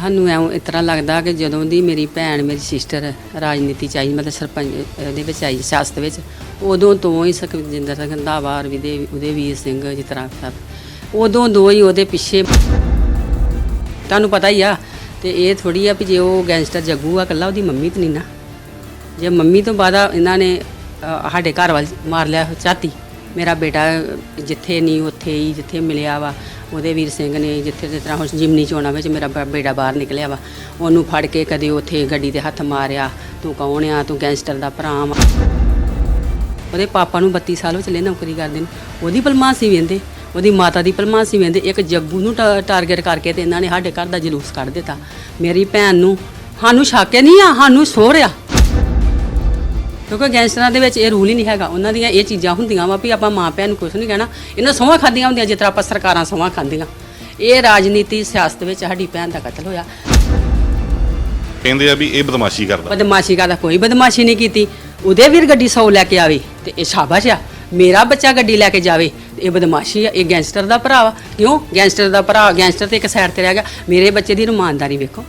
ਸਾਨੂੰ ਐਂ ਇਸ ਤਰ੍ਹਾਂ ਲੱਗਦਾ ਕਿ ਜਦੋਂ ਦੀ ਮੇਰੀ ਭੈਣ ਮੇਰੀ ਸਿਸਟਰ ਰਾਜਨੀਤੀ ਚ ਆਈ ਮਤਲਬ ਸਰਪੰਚ ਉਹਦੇ ਵਿੱਚ ਆਈ ਸਿਆਸਤ ਵਿੱਚ ਉਦੋਂ ਤੋਂ ਹੀ ਸੁਖਜਿੰਦਰ ਸਿੰਘ ਰੰਧਾਵਾ ਔਰ ਵਿਦੇ ਉਹਦੇ ਵੀਰ ਸਿੰਘ ਜਿਸ ਤਰ੍ਹਾਂ ਸਭ ਉਦੋਂ ਦੋ ਹੀ ਉਹਦੇ ਪਿੱਛੇ ਤੁਹਾਨੂੰ ਪਤਾ ਹੀ ਆ ਤੇ ਇਹ ਥੋੜੀ ਆ ਵੀ ਜੇ ਉਹ ਗੈਂਗਸਟਰ ਜੱਗੂ ਆ ਕੱਲਾ ਉਹਦੀ ਮੰਮੀ ਤੇ ਨਹੀਂ ਨਾ। ਜੇ ਮੰਮੀ ਤੋਂ ਬਾਅਦ ਇਹਨਾਂ ਨੇ ਅ, ਸਾਡੇ ਘਰ ਵੱਲ ਮਾਰ ਲਿਆ ਝਾਤੀ ਮੇਰਾ ਬੇਟਾ ਜਿੱਥੇ ਨਹੀਂ ਉੱਥੇ ਹੀ ਜਿੱਥੇ ਮਿਲਿਆ ਵਾ ਉਹਦੇ ਵੀਰ ਸਿੰਘ ਨੇ ਜਿੱਥੇ ਜਿਸ ਤਰ੍ਹਾਂ ਹੁਣ ਜਿਮਨੀ ਚੋਣਾਂ ਵਿੱਚ ਮੇਰਾ ਬ- ਬੇਟਾ ਬਾਹਰ ਨਿਕਲਿਆ ਵਾ, ਉਹਨੂੰ ਫੜ ਕੇ ਕਦੇ ਉੱਥੇ ਗੱਡੀ ਤੇ ਹੱਥ ਮਾਰਿਆ, ਤੂੰ ਕੌਣ ਆ? ਤੂੰ ਗੈਂਗਸਟਰ ਦਾ ਭਰਾ ਵਾ। ਉਹਦੇ ਪਾਪਾ ਨੂੰ 32 ਸਾਲ ਹੋ ਚੱਲੇ ਨੌਕਰੀ ਕਰਦੇ ਨੂੰ। ਉਹਦੀ ਭਲਮਾਸੀ ਵੇਂਦੇ, ਉਹਦੀ ਮਾਤਾ ਦੀ ਪਲਮਾਸੀ ਵੇਂਦੇ, ਇੱਕ ਜੱਗੂ ਨੂੰ ਟਾ- ਟਾਰਗੇਟ ਕਰਕੇ ਤੇ ਇਹਨਾਂ ਨੇ ਸਾਡੇ ਘਰ ਦਾ ਜਲੂਸ ਕੱਢ ਦਿੱਤਾ। ਮੇਰੀ ਭੈਣ ਨੂੰ, ਸਾਨੂੰ ਸ਼ੱਕ ਹੀ ਨਹੀਂ ਆ, ਸਾਨੂੰ ਸੋਹਰਿਆ ਕਿਉਂਕਿ ਗੈਂਗਸਟਰਾਂ ਦੇ ਵਿੱਚ ਇਹ ਰੂਲ ਹੀ ਨਹੀਂ ਹੈਗਾ। ਉਹਨਾਂ ਦੀਆਂ ਇਹ ਚੀਜ਼ਾਂ ਹੁੰਦੀਆਂ ਵਾ ਵੀ ਆਪਾਂ ਮਾਂ ਭੈਣ ਨੂੰ ਕੁਝ ਨਹੀਂ ਕਹਿਣਾ। ਇਹਨਾਂ ਸੌਹਾਂ ਖਾਂਦੀਆਂ ਹੁੰਦੀਆਂ ਜਿਸ ਤਰ੍ਹਾਂ ਆਪਾਂ ਸਰਕਾਰਾਂ ਸੌਹਾਂ ਖਾਂਦੀਆਂ। ਇਹ ਰਾਜਨੀਤੀ ਸਿਆਸਤ ਵਿੱਚ ਸਾਡੀ ਭੈਣ ਦਾ ਕਤਲ ਹੋਇਆ। ਕਹਿੰਦੇ ਆ ਵੀ ਇਹ ਬਦਮਾਸ਼ੀ ਕਰਦਾ। ਬਦਮਾਸ਼ੀ ਕਰਦਾ ਕੋਈ ਬਦਮਾਸ਼ੀ ਨਹੀਂ ਕੀਤੀ। ਉਹਦੇ ਵੀਰ ਗੱਡੀ ਸੌ ਲੈ ਕੇ ਆਵੇ ਤੇ ਇਹ ਸ਼ਾਬਾਸ਼ ਆ। ਮੇਰਾ ਬੱਚਾ ਗੱਡੀ ਲੈ ਕੇ ਜਾਵੇ ਇਹ ਬਦਮਾਸ਼ੀ ਆ। ਇਹ ਗੈਂਗਸਟਰ ਦਾ ਭਰਾ ਵਾ। ਕਿਉਂ? ਗੈਂਗਸਟਰ ਦਾ ਭਰਾ ਗੈਂਗਸਟਰ ਤੇ ਇੱਕ ਸਾਈਡ ਤੇ ਰਹਿ ਗਿਆ। ਮੇਰੇ ਬੱਚੇ ਦੀ ਇਮਾਨਦਾਰੀ ਵੇਖੋ।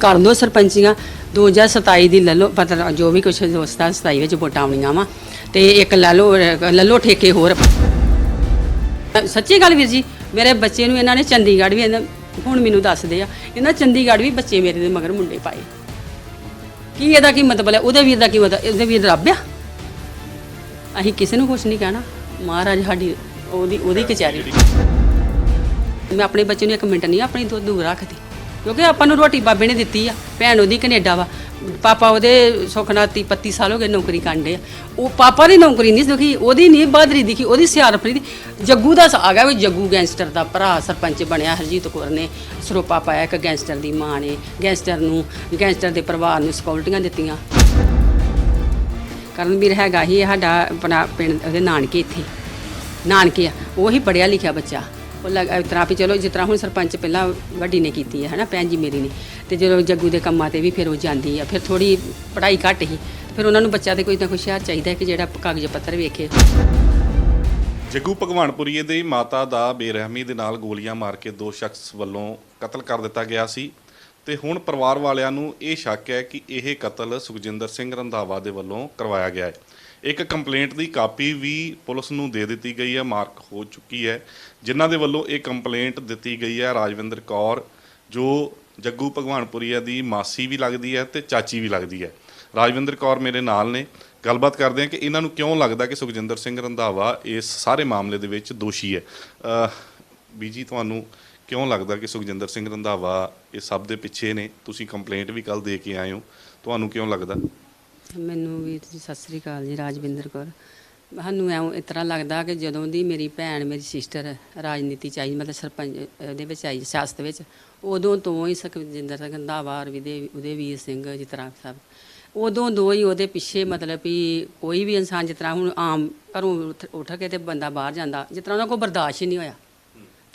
ਕਰ ਲਓ ਸਰਪੰਚੀਆਂ। 2027 ਦੀ ਲੈ ਲਓ, ਪਤਾ ਜੋ ਵੀ ਕੁਛ ਦੋਸਤਾਂ 27 ਵਿੱਚ ਵੋਟਾਂ ਆਉਣੀਆਂ ਵਾ, ਤੇ ਇੱਕ ਲੈ ਲਓ ਲਓ ਠੇਕੇ ਹੋਰ। ਸੱਚੀ ਗੱਲ ਵੀਰ ਜੀ, ਮੇਰੇ ਬੱਚੇ ਨੂੰ ਇਹਨਾਂ ਨੇ ਚੰਡੀਗੜ੍ਹ ਵੀ ਇਹਨਾਂ ਹੁਣ ਮੈਨੂੰ ਦੱਸਦੇ ਆ, ਇਹਨਾਂ ਚੰਡੀਗੜ੍ਹ ਵੀ ਬੱਚੇ ਮੇਰੇ ਦੇ ਮਗਰ ਮੁੰਡੇ ਪਾਏ। ਕੀ ਇਹਦਾ ਕੀ ਮਤਲਬ ਹੈ? ਉਹਦੇ ਵੀਰ ਦਾ ਕੀ ਮਤਲਬ ਉਹਦੇ ਵੀਰ ਰੱਬ ਆ? ਅਸੀਂ ਕਿਸੇ ਨੂੰ ਕੁਝ ਨਹੀਂ ਕਹਿਣਾ। ਮਹਾਰਾਜ ਸਾਡੀ ਉਹਦੀ ਉਹਦੀ ਕਚਹਿਰੀ। ਮੈਂ ਆਪਣੇ ਬੱਚੇ ਨੂੰ ਇੱਕ ਮਿੰਟ ਨਹੀਂ ਆਪਣੀ ਤੋਂ ਦੂਰ ਰੱਖਦੀ। ਕਿਉਂਕਿ ਆਪਾਂ ਨੂੰ ਰੋਟੀ ਬਾਬੇ ਨੇ ਦਿੱਤੀ ਆ, ਭੈਣ ਉਹਦੀ ਕੈਨੇਡਾ ਵਾ। ਪਾਪਾ ਉਹਦੇ ਸੁਖਨਾ ਤੀ 35 ਸਾਲ ਹੋ ਗਏ ਨੌਕਰੀ ਕਰਦੇ ਆ। ਉਹ ਪਾਪਾ ਦੀ ਨੌਕਰੀ ਨਹੀਂ ਦੇਖੀ, ਉਹਦੀ ਨਹੀਂ ਬਹਾਦਰੀ ਦਿਖੀ, ਉਹਦੀ ਸਿਆਰਫਰੀ ਦੀ ਜੱਗੂ ਦਾ ਆ ਗਿਆ ਵੀ ਜੱਗੂ ਗੈਂਗਸਟਰ ਦਾ ਭਰਾ ਸਰਪੰਚ ਬਣਿਆ, ਹਰਜੀਤ ਕੌਰ ਨੇ ਸਰੋਪਾ ਪਾਇਆ ਇੱਕ ਗੈਂਗਸਟਰ ਦੀ ਮਾਂ ਨੇ। ਗੈਂਗਸਟਰ ਨੂੰ ਗੈਂਗਸਟਰ ਦੇ ਪਰਿਵਾਰ ਨੂੰ ਸਕਿਉਰਟੀਆਂ ਦਿੱਤੀਆਂ। ਕਰਨਵੀਰ ਹੈਗਾ ਹੀ ਸਾਡਾ ਆਪਣਾ ਪਿੰਡ, ਉਹਦੇ ਨਾਨਕੇ ਇੱਥੇ। ਨਾਨਕੇ ਆ, ਉਹ ਹੀ ਪੜਿਆ ਲਿਖਿਆ ਬੱਚਾ। ਉਹ ਲੱਗ ਇਸ ਤਰ੍ਹਾਂ ਵੀ ਚਲੋ, ਜਿਸ ਤਰ੍ਹਾਂ ਹੁਣ ਸਰਪੰਚ ਪਹਿਲਾਂ ਵੱਡੀ ਨੇ ਕੀਤੀ ਹੈ, ਹਨਾ, ਭੈਣ ਜੀ ਮੇਰੀ ਨੇ। ਤੇ ਜਦੋਂ ਜੱਗੂ ਦੇ ਕੰਮਾਂ ਤੇ ਵੀ ਫਿਰ ਉਹ ਜਾਂਦੀ ਆ, ਫਿਰ ਥੋੜੀ ਪੜ੍ਹਾਈ ਘੱਟ ਹੀ ਫਿਰ ਉਹਨਾਂ ਨੂੰ ਬੱਚਿਆਂ ਤੇ ਕੋਈ ਨਾ ਕੋਈ ਹੁਸ਼ਿਆਰ ਚਾਹੀਦਾ ਹੈ ਕਿ ਜਿਹੜਾ ਕਾਗਜ਼ ਪੱਤਰ ਵੇਖੇ। ਜੱਗੂ ਭਗਵਾਨਪੁਰੀਏ ਦੇ ਮਾਤਾ ਦਾ ਬੇਰਹਿਮੀ ਦੇ ਨਾਲ ਗੋਲੀਆਂ ਮਾਰ ਕੇ ਦੋ ਸ਼ਖਸ ਵੱਲੋਂ ਕਤਲ ਕਰ ਦਿੱਤਾ ਗਿਆ ਸੀ। ਤੇ ਹੁਣ ਪਰਿਵਾਰ ਵਾਲਿਆਂ ਨੂੰ ਇਹ ਸ਼ੱਕ ਹੈ ਕਿ ਇਹ ਕਤਲ ਸੁਖਜਿੰਦਰ ਸਿੰਘ ਰੰਧਾਵਾ ਦੇ ਵੱਲੋਂ ਕਰਵਾਇਆ ਗਿਆ ਹੈ। ਇੱਕ ਕੰਪਲੇਂਟ ਦੀ ਕਾਪੀ ਵੀ ਪੁਲਿਸ ਨੂੰ ਦੇ ਦਿੱਤੀ ਗਈ ਹੈ, ਮਾਰਕ ਹੋ ਚੁੱਕੀ ਹੈ। ਜਿਨ੍ਹਾਂ ਦੇ ਵੱਲੋਂ ਇਹ ਕੰਪਲੇਂਟ ਦਿੱਤੀ ਗਈ ਹੈ, ਰਾਜਵਿੰਦਰ ਕੌਰ, ਜੋ ਜੱਗੂ ਭਗਵਾਨਪੁਰੀਆ ਦੀ ਮਾਸੀ ਵੀ ਲੱਗਦੀ ਹੈ ਤੇ ਚਾਚੀ ਵੀ ਲੱਗਦੀ ਹੈ। ਰਾਜਵਿੰਦਰ ਕੌਰ ਮੇਰੇ ਨਾਲ ਨੇ। ਗੱਲਬਾਤ ਕਰਦੇ ਹਾਂ ਕਿ ਇਹਨਾਂ ਨੂੰ ਕਿਉਂ ਲੱਗਦਾ ਕਿ ਸੁਖਜਿੰਦਰ ਸਿੰਘ ਰੰਧਾਵਾ ਇਸ ਸਾਰੇ ਮਾਮਲੇ ਦੇ ਵਿੱਚ ਦੋਸ਼ੀ ਹੈ। ਬੀਜੀ, ਤੁਹਾਨੂੰ ਕਿਉਂ ਲੱਗਦਾ ਕਿ ਸੁਖਜਿੰਦਰ ਸਿੰਘ ਰੰਧਾਵਾ ਇਹ ਸਭ ਦੇ ਪਿੱਛੇ ਨੇ? ਤੁਸੀਂ ਕੰਪਲੇਂਟ ਵੀ ਕੱਲ ਦੇ ਕੇ ਆਏ ਹੋ। ਤੁਹਾਨੂੰ ਕਿਉਂ ਲੱਗਦਾ? ਮੈਨੂੰ ਵੀਰ ਜੀ ਸਤਿ ਸ੍ਰੀ ਅਕਾਲ ਜੀ, ਰਾਜਵਿੰਦਰ ਕੌਰ। ਸਾਨੂੰ ਐਂ ਇਸ ਤਰ੍ਹਾਂ ਲੱਗਦਾ ਕਿ ਜਦੋਂ ਦੀ ਮੇਰੀ ਭੈਣ, ਮੇਰੀ ਸਿਸਟਰ ਰਾਜਨੀਤੀ ਚ ਆਈ, ਮਤਲਬ ਸਰਪੰਚ, ਉਹਦੇ ਵਿੱਚ ਆਈ, ਸਿਆਸਤ ਵਿੱਚ, ਉਦੋਂ ਤੋਂ ਹੀ ਸੁਖਜਿੰਦਰ ਸਿੰਘ ਰੰਧਾਵਾ ਔਰ ਵਿਦੇ ਉਹਦੇ ਵੀਰ ਸਿੰਘ ਜਿਸ ਤਰ੍ਹਾਂ ਸਭ। ਉਦੋਂ ਦੋ ਹੀ ਉਹਦੇ ਪਿੱਛੇ ਮਤਲਬ ਵੀ ਕੋਈ ਵੀ ਇਨਸਾਨ ਜਿਸ ਤਰ੍ਹਾਂ ਹੁਣ ਆਮ ਘਰੋਂ ਉੱਠ- ਉੱਠ ਕੇ ਤੇ ਬੰਦਾ ਬਾਹਰ ਜਾਂਦਾ, ਜਿਸ ਤਰ੍ਹਾਂ ਉਹਨਾਂ ਕੋਲ ਬਰਦਾਸ਼ਤ ਹੀ ਨਹੀਂ ਹੋਇਆ।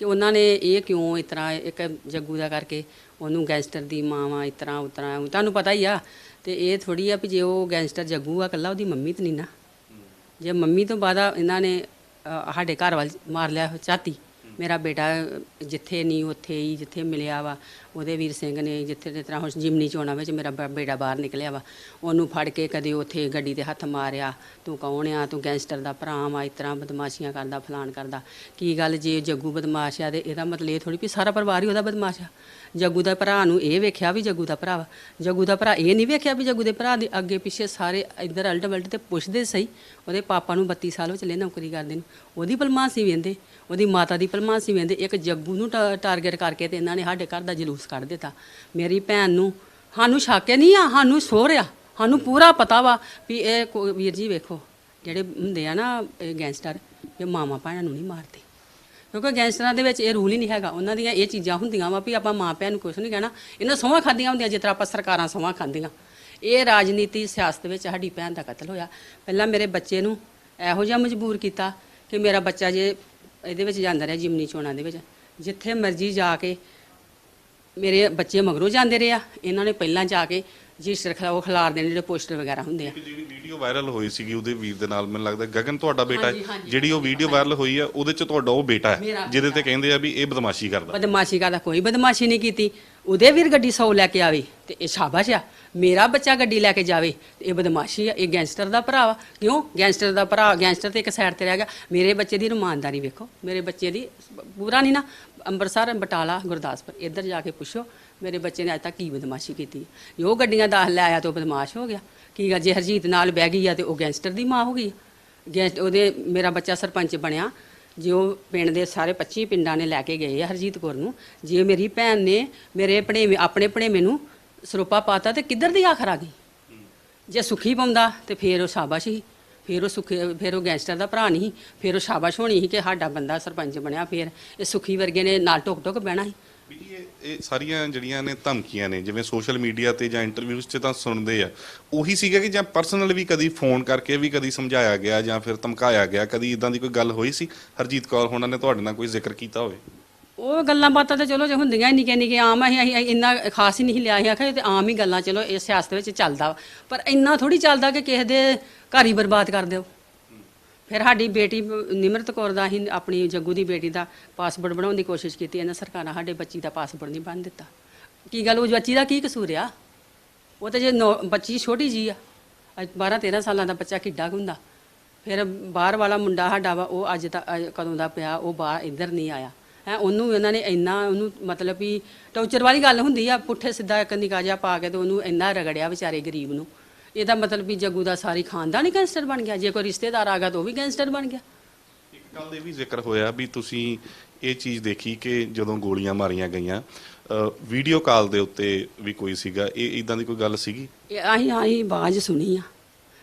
ਕਿ ਉਹਨਾਂ ਨੇ ਇਹ ਕਿਉਂ ਇਸ ਤਰ੍ਹਾਂ ਇੱਕ ਜੱਗੂ ਦਾ ਕਰਕੇ ਉਹਨੂੰ ਗੈਂਗਸਟਰ ਦੀ ਮਾਂ ਵਾ ਇਸ ਤਰ੍ਹਾਂ ਉਸ ਤਰ੍ਹਾਂ ਤੁਹਾਨੂੰ ਪਤਾ ਹੀ ਆ। ਤੇ ਇਹ ਥੋੜੀ ਆ ਵੀ ਜੇ ਉਹ ਗੈਂਗਸਟਰ ਜੱਗੂ ਆ ਕੱਲਾ ਉਹਦੀ ਮੰਮੀ ਤੇ ਨਹੀਂ ਨਾ। ਜੇ ਮੰਮੀ ਤੋਂ ਬਾਅਦ ਇਹਨਾਂ ਨੇ ਸਾਡੇ ਘਰ ਵੱਲ ਮਾਰ ਲਿਆ ਚਾਤੀ। ਮੇਰਾ ਬੇਟਾ ਜਿੱਥੇ ਨਹੀਂ ਉੱਥੇ ਹੀ ਜਿੱਥੇ ਮਿਲਿਆ ਵਾ। ਉਹਦੇ ਵੀਰ ਸਿੰਘ ਨੇ ਜਿੱਥੇ ਜਿਸ ਤਰ੍ਹਾਂ ਹੁਣ ਜਿਮਨੀ ਚੋਣਾਂ ਵਿੱਚ ਮੇਰਾ ਬ- ਬੇਟਾ ਬਾਹਰ ਨਿਕਲਿਆ ਵਾ, ਉਹਨੂੰ ਫੜ ਕੇ ਕਦੇ ਉੱਥੇ ਗੱਡੀ ਤੇ ਹੱਥ ਮਾਰਿਆ, ਤੂੰ ਕੌਣ ਆ? ਤੂੰ ਗੈਂਗਸਟਰ ਦਾ ਭਰਾ ਵਾ, ਇਸ ਤਰ੍ਹਾਂ ਬਦਮਾਸ਼ੀਆਂ ਕਰਦਾ ਫਲਾਨ ਕਰਦਾ। ਕੀ ਗੱਲ ਜੇ ਜੱਗੂ ਬਦਮਾਸ਼ ਆ ਤੇ ਇਹਦਾ ਮਤਲਬ ਇਹ ਥੋੜੀ ਵੀ ਸਾਰਾ ਪਰਿਵਾਰ ਹੀ ਉਹਦਾ ਬਦਮਾਸ਼ ਆ। ਜੱਗੂ ਦਾ ਭਰਾ ਨੂੰ ਇਹ ਵੇਖਿਆ ਵੀ ਜੱਗੂ ਦਾ ਭਰਾ ਵਾ। ਜੱਗੂ ਦਾ ਭਰਾ ਇਹ ਨਹੀਂ ਵੇਖਿਆ ਵੀ ਜੱਗੂ ਦੇ ਭਰਾ ਦੇ ਅੱਗੇ ਪਿੱਛੇ ਸਾਰੇ ਇੱਧਰ ਅਲਟ ਵਲਟ ਤੇ ਪੁੱਛਦੇ ਸਹੀ। ਉਹਦੇ ਪਾਪਾ ਨੂੰ 32 ਸਾਲ ਹੋ ਚੱਲੇ ਨੌਕਰੀ ਕਰਦੇ ਨੂੰ। ਉਹਦੀ ਪਲਮਾਸੀ ਵੇਂਦੇ, ਉਹਦੀ ਮਾਤਾ ਦੀ ਪਲਮਾਸੀ ਵੇਂਦੇ। ਇੱਕ ਜੱਗੂ ਨੂੰ ਟਾ- ਟਾਰਗੇਟ ਕਰਕੇ ਤੇ ਇਹਨਾਂ ਨੇ ਸਾਡੇ ਘਰ ਦਾ ਜਲੂਸ ਕੱਢ ਦਿੱਤਾ। ਮੇਰੀ ਭੈਣ ਨੂੰ ਸਾਨੂੰ ਸ਼ੱਕ ਹੀ ਨਹੀਂ ਆ, ਸਾਨੂੰ ਸੋਹਰਿਆ ਸਾਨੂੰ ਪੂਰਾ ਪਤਾ ਵਾ ਵੀ ਇਹ ਕੋ- ਵੀਰ ਜੀ ਵੇਖੋ, ਜਿਹੜੇ ਹੁੰਦੇ ਆ ਨਾ ਇਹ ਗੈਂਗਸਟਰ, ਇਹ ਮਾਮਾ ਭੈਣਾਂ ਨੂੰ ਨਹੀਂ ਮਾਰਦੇ। ਕਿਉਂਕਿ ਗੈਂਗਸਟਰਾਂ ਦੇ ਵਿੱਚ ਇਹ ਰੂਲ ਹੀ ਨਹੀਂ ਹੈਗਾ। ਉਹਨਾਂ ਦੀਆਂ ਇਹ ਚੀਜ਼ਾਂ ਹੁੰਦੀਆਂ ਵਾ ਵੀ ਆਪਾਂ ਮਾਂ ਭੈਣ ਨੂੰ ਕੁਝ ਨਹੀਂ ਕਹਿਣਾ। ਇਹਨਾਂ ਸੋਹਾਂ ਖਾਂਦੀਆਂ ਹੁੰਦੀਆਂ, ਜਿਸ ਤਰ੍ਹਾਂ ਆਪਾਂ ਸਰਕਾਰਾਂ ਸੋਹਾਂ ਖਾਂਦੀਆਂ। ਇਹ ਰਾਜਨੀਤੀ ਸਿਆਸਤ ਵਿੱਚ ਸਾਡੀ ਭੈਣ ਦਾ ਕਤਲ ਹੋਇਆ। ਪਹਿਲਾਂ ਮੇਰੇ ਬੱਚੇ ਨੂੰ ਇਹੋ ਜਿਹਾ ਮਜਬੂਰ ਕੀਤਾ ਕਿ ਮੇਰਾ ਬੱਚਾ ਜੇ ਇਹਦੇ ਵਿੱਚ ਜਾਂਦਾ ਰਿਹਾ ਜਿਮਨੀ ਚੋਣਾਂ ਦੇ ਵਿੱਚ। ਜਿੱਥੇ ਮਰਜ਼ੀ ਜਾ ਕੇ ਮੇਰੇ ਬੱਚੇ ਮਗਰੋਂ ਜਾਂਦੇ ਰਹੇ ਆ। ਇਹਨਾਂ ਨੇ ਪਹਿਲਾਂ ਜਾ ਕੇ ਰਜਿਸਟਰ ਖਿਲਾ ਉਹ ਖਿਲਾਰ ਦੇਣ ਜਿਹੜੇ ਪੋਸਟਰ ਵਗੈਰਾ ਹੁੰਦੇ ਆ। ਜਿਹੜੀ ਵੀਡੀਓ ਵਾਇਰਲ ਹੋਈ ਸੀਗੀ ਉਹਦੇ ਵੀਰ ਦੇ ਨਾਲ ਮੈਨੂੰ ਲੱਗਦਾ ਗਗਨ ਤੁਹਾਡਾ ਬੇਟਾ ਹਾਂਜੀ, ਹੈ। ਹਾਂਜੀ। ਜਿਹੜੀ ਉਹ ਵੀਡੀਓ ਵਾਇਰਲ ਹੋਈ ਆ ਉਹਦੇ ਚ ਤੁਹਾਡਾ ਉਹ ਬੇਟਾ ਹੈ ਮੇਰਾ ਜਿਹਦੇ ਤੇ ਕਹਿੰਦੇ ਆ ਵੀ ਇਹ ਬਦਮਾਸ਼ੀ ਕਰਦਾ। ਬਦਮਾਸ਼ੀ ਕਰਦਾ ਕੋਈ ਬਦਮਾਸ਼ੀ ਨਹੀਂ ਕੀਤੀ। ਉਹਦੇ ਵੀਰ ਗੱਡੀ ਸੌ ਲੈ ਕੇ ਆਵੇ ਤੇ ਇਹ ਸ਼ਾਬਾਸ਼ ਆ। ਮੇਰਾ ਬੱਚਾ ਗੱਡੀ ਲੈ ਕੇ ਜਾਵੇ ਤੇ ਇਹ ਬਦਮਾਸ਼ੀ ਆ ਇਹ ਗੈਂਗਸਟਰ ਦਾ ਭਰਾ ਵਾ। ਕਿਉਂ? ਗੈਂਗਸਟਰ ਦਾ ਭਰਾ ਗੈਂਗਸਟਰ ਤੇ ਇੱਕ ਸਾਈਡ ਤੇ ਰਹਿ ਗਿਆ। ਮੇਰੇ ਬੱਚੇ ਦੀ ਇਮਾਨਦਾਰੀ ਵੇਖੋ। ਮੇਰੇ ਬੱਚੇ ਦੀ ਪੂਰਾ ਨਹੀਂ ਨਾ ਅੰਮ੍ਰਿਤਸਰ ਬਟਾਲਾ ਗੁਰਦਾਸਪੁਰ ਇੱਧਰ ਜਾ ਕੇ ਪੁੱਛੋ। ਮੇਰੇ ਬੱਚੇ ਨੇ ਅੱਜ ਤੱਕ ਕੀ ਬਦਮਾਸ਼ੀ ਕੀਤੀ? ਜੇ ਉਹ ਗੱਡੀਆਂ ਦਾਖਲ ਲੈ ਆਇਆ ਤੇ ਉਹ ਬਦਮਾਸ਼ ਹੋ ਗਿਆ। ਕੀ ਗੱਲ? ਜੇ ਹਰਜੀਤ ਨਾਲ ਬਹਿ ਗਈ ਆ ਤੇ ਉਹ ਗੈਂਗਸਟਰ ਦੀ ਮਾਂ ਹੋ ਗਈ? ਗੈਂਗਸਟ ਉਹਦੇ ਮੇਰਾ ਬੱਚਾ ਸਰਪੰਚ ਬਣਿਆ। ਜੇ ਉਹ ਪਿੰਡ ਦੇ ਸਾਰੇ 25 ਪਿੰਡਾਂ ਨੇ ਲੈ ਕੇ ਗਏ ਆ ਹਰਜੀਤ ਕੌਰ ਨੂੰ। ਜੇ ਮੇਰੀ ਭੈਣ ਨੇ ਮੇਰੇ ਭਣੇਵੇਂ, ਆਪਣੇ ਭਣੇਵੇਂ ਨੂੰ ਸਰੋਪਾ ਪਾਤਾ ਤੇ ਕਿੱਧਰ ਦੀ ਆਖਰ ਆ ਗਈ? ਜੇ ਸੁਖੀ ਪਾਉਂਦਾ ਤੇ ਫੇਰ ਉਹ ਸ਼ਾਬਾਸ਼ ਹੀ। ਫਿਰ ਉਹ ਸੁਖੀ, ਫਿਰ ਉਹ ਗੈਂਗਸਟਰ ਦਾ ਭਰਾ ਨਹੀਂ। ਫਿਰ ਉਹ ਸ਼ਾਬਾਸ਼ ਹੋਣੀ ਸੀ ਕਿ ਸਾਡਾ ਬੰਦਾ ਸਰਪੰਚ ਬਣਿਆ ਫਿਰ। ਇਹ ਸੁਖੀ ਵਰਗੇ ਨੇ ਨਾਲ ਟੁਕ ਟੁਕ ਬਹਿਣਾ ਸੀ। ਇਹ ਸਾਰੀਆਂ ਜਿਹੜੀਆਂ ਨੇ ਧਮਕੀਆਂ ਨੇ ਜਿਵੇਂ ਸੋਸ਼ਲ ਮੀਡੀਆ ਤੇ ਜਾਂ ਇੰਟਰਵਿਊਜ਼ 'ਚ ਤਾਂ ਸੁਣਦੇ ਆ ਉਹੀ ਸੀਗਾ ਕਿ ਜਾਂ ਪਰਸਨਲ ਵੀ ਕਦੀ ਫੋਨ ਕਰਕੇ ਵੀ ਕਦੀ ਸਮਝਾਇਆ ਗਿਆ ਜਾਂ ਫਿਰ ਧਮਕਾਇਆ ਗਿਆ ਕਦੀ ਇਦਾਂ ਦੀ ਕੋਈ ਗੱਲ ਹੋਈ ਸੀ? ਹਰਜੀਤ ਕੌਰ ਹੋਣਾ ਨੇ ਤੁਹਾਡੇ ਨਾਲ ਕੋਈ ਜ਼ਿਕਰ ਕੀਤਾ ਹੋਵੇ? ਉਹ ਗੱਲਾਂ ਬਾਤਾਂ ਤਾਂ ਚਲੋ ਜੇ ਹੁੰਦੀਆਂ ਹੀ ਨਿੱਕੀਆਂ ਨਿੱਕੀਆਂ ਆਮ ਆ, ਅਸੀਂ ਅਸੀਂ ਇੰਨਾ ਖਾਸ ਹੀ ਨਹੀਂ ਲਿਆ ਸੀ ਆਖਿਆ ਇਹ ਤੇ ਆਮ ਹੀ ਗੱਲਾਂ ਚਲੋ ਇਹ ਸਿਆਸਤ ਵਿੱਚ ਚੱਲਦਾ ਵਾ। ਪਰ ਇੰਨਾ ਥੋੜੀ ਚੱਲਦਾ ਕਿ ਕਿਸੇ ਦੇ ਘਰ ਹੀ ਬਰਬਾਦ ਕਰ ਦਿਓ। ਫਿਰ ਸਾਡੀ ਬੇਟੀ ਨਿਮਰਤ ਕੌਰ ਦਾ ਹੀ ਆਪਣੀ ਜੱਗੂ ਦੀ ਬੇਟੀ ਦਾ ਪਾਸਪੋਰਟ ਬਣਾਉਣ ਦੀ ਕੋਸ਼ਿਸ਼ ਕੀਤੀ। ਇਹਨਾਂ ਸਰਕਾਰਾਂ ਸਾਡੇ ਬੱਚੀ ਦਾ ਪਾਸਪੋਰਟ ਨਹੀਂ ਬਣ ਦਿੱਤਾ। ਕੀ ਗੱਲ, ਉਹ ਬੱਚੀ ਦਾ ਕੀ ਕਸੂਰ ਆ? ਉਹ ਤਾਂ ਜੇ ਨੌ- ਬੱਚੀ ਛੋਟੀ ਜੀ ਆ। 12 13 ਸਾਲਾਂ ਦਾ ਬੱਚਾ ਕਿੱਡਾ ਕੁ ਹੁੰਦਾ। ਫਿਰ ਬਾਹਰ ਵਾਲਾ ਮੁੰਡਾ ਸਾਡਾ ਵਾ, ਉਹ ਅੱਜ ਤਾਂ ਕਦੋਂ ਦਾ ਪਿਆ, ਉਹ ਬਾਹਰ ਇੱਧਰ ਨਹੀਂ ਆਇਆ। ਹੈ, ਉਹਨੂੰ ਇਹਨਾਂ ਨੇ ਇੰਨਾ, ਉਹਨੂੰ ਮਤਲਬ ਵੀ ਟੌਰਚਰ ਵਾਲੀ ਗੱਲ ਹੁੰਦੀ ਆ, ਪੁੱਠੇ ਸਿੱਧਾ ਇੱਕ ਨਿਕਾਜਾ ਪਾ ਕੇ ਤੇ ਉਹਨੂੰ ਇੰਨਾ ਰਗੜਿਆ ਵਿਚਾਰੇ ਗਰੀਬ ਨੂੰ। ਇਹਦਾ ਮਤਲਬ ਵੀ ਜੱਗੂ ਦਾ ਸਾਰੀ ਖਾਨਦਾਨ ਹੀ ਗੈਂਗਸਟਰ ਬਣ ਗਿਆ। ਜੇ ਕੋਈ ਰਿਸ਼ਤੇਦਾਰ ਆ ਗਿਆ ਤਾਂ ਉਹ ਵੀ ਗੈਂਗਸਟਰ ਬਣ ਗਿਆ। ਇੱਕ ਗੱਲ ਦੇ ਵੀ ਜ਼ਿਕਰ ਹੋਇਆ ਵੀ ਤੁਸੀਂ ਇਹ ਚੀਜ਼ ਦੇਖੀ ਕਿ ਜਦੋਂ ਗੋਲੀਆਂ ਮਾਰੀਆਂ ਗਈਆਂ ਵੀਡੀਓ ਕਾਲ ਦੇ ਉੱਤੇ ਵੀ ਕੋਈ ਸੀਗਾ। ਇਹ ਇਦਾਂ ਦੀ ਕੋਈ ਗੱਲ ਸੀਗੀ? ਇਹ ਅਸੀਂ ਅਸੀਂ ਆਵਾਜ਼ ਸੁਣੀ ਆ।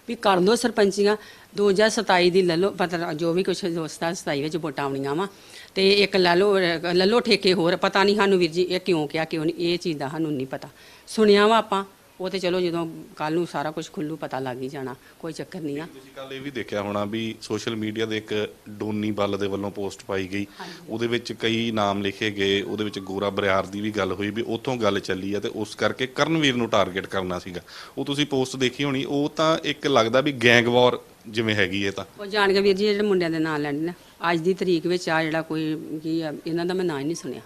ਵੀ ਕਰ ਲਓ ਸਰਪੰਚੀਆਂ 2027 ਦੀ ਲੈ ਲਓ ਪਤਾ ਜੋ ਵੀ ਕੁਛ ਦੋਸਤਾਂ 27 ਵਿੱਚ ਵੋਟਾਂ ਆਉਣੀਆਂ ਵਾ ਤੇ ਇੱਕ ਲੈ ਲਓ ਲੈ ਲਓ ਠੇਕੇ ਹੋਰ। ਪਤਾ ਨਹੀਂ ਸਾਨੂੰ ਵੀਰ ਜੀ ਇਹ ਕਿਉਂ ਕਿਹਾ ਕਿਉਂ ਨਹੀਂ ਇਹ ਚੀਜ਼ ਦਾ ਸਾਨੂੰ ਨਹੀਂ ਪਤਾ। ਸੁਣਿਆ ਵਾ ਆਪਾਂ। ਉਹ ਤੇ ਚਲੋ ਜਦੋਂ ਕੱਲ ਨੂੰ ਸਾਰਾ ਕੁਝ ਖੁੱਲੂ ਪਤਾ ਲੱਗ ਹੀ ਜਾਣਾ ਕੋਈ ਚੱਕਰ ਨਹੀਂ ਆ। ਤੁਸੀਂ ਕੱਲ ਇਹ ਵੀ ਦੇਖਿਆ ਹੋਣਾ ਵੀ ਸੋਸ਼ਲ ਮੀਡੀਆ ਦੇ ਇੱਕ ਡੋਨੀ ਬੱਲ ਦੇ ਵੱਲੋਂ ਪੋਸਟ ਪਾਈ ਗਈ। ਉਹਦੇ ਵਿੱਚ ਕਈ ਨਾਮ ਲਿਖੇ ਗਏ ਉਹਦੇ ਵਿੱਚ ਗੋਰਾ ਬਰਿਆਰ ਦੀ ਵੀ ਗੱਲ ਹੋਈ ਵੀ ਉੱਥੋਂ ਗੱਲ ਚੱਲੀ ਹੈ ਤੇ ਉਸ ਕਰਕੇ ਕਰਨਵੀਰ ਨੂੰ ਟਾਰਗੇਟ ਕਰਨਾ ਸੀਗਾ। ਉਹ ਤੁਸੀਂ ਪੋਸਟ ਦੇਖੀ ਹੋਣੀ ਉਹ ਤਾਂ ਇੱਕ ਲੱਗਦਾ ਵੀ ਗੈਂਗ ਵਾਰ ਜਿਵੇਂ ਹੈਗੀ ਇਹ ਤਾਂ। ਉਹ ਜਾਣ ਕੇ ਵੀਰ ਜੀ ਜਿਹੜੇ ਮੁੰਡਿਆਂ ਦੇ ਨਾਂ ਲੈਣੇ ਨੇ। ਅੱਜ ਦੀ ਤਰੀਕ ਵਿੱਚ ਆ ਜਿਹੜਾ ਕੋਈ ਕੀ ਆ ਇਹਨਾਂ ਦਾ ਮੈਂ ਨਾਂ ਹੀ ਨਹੀਂ ਸੁਣਿਆ।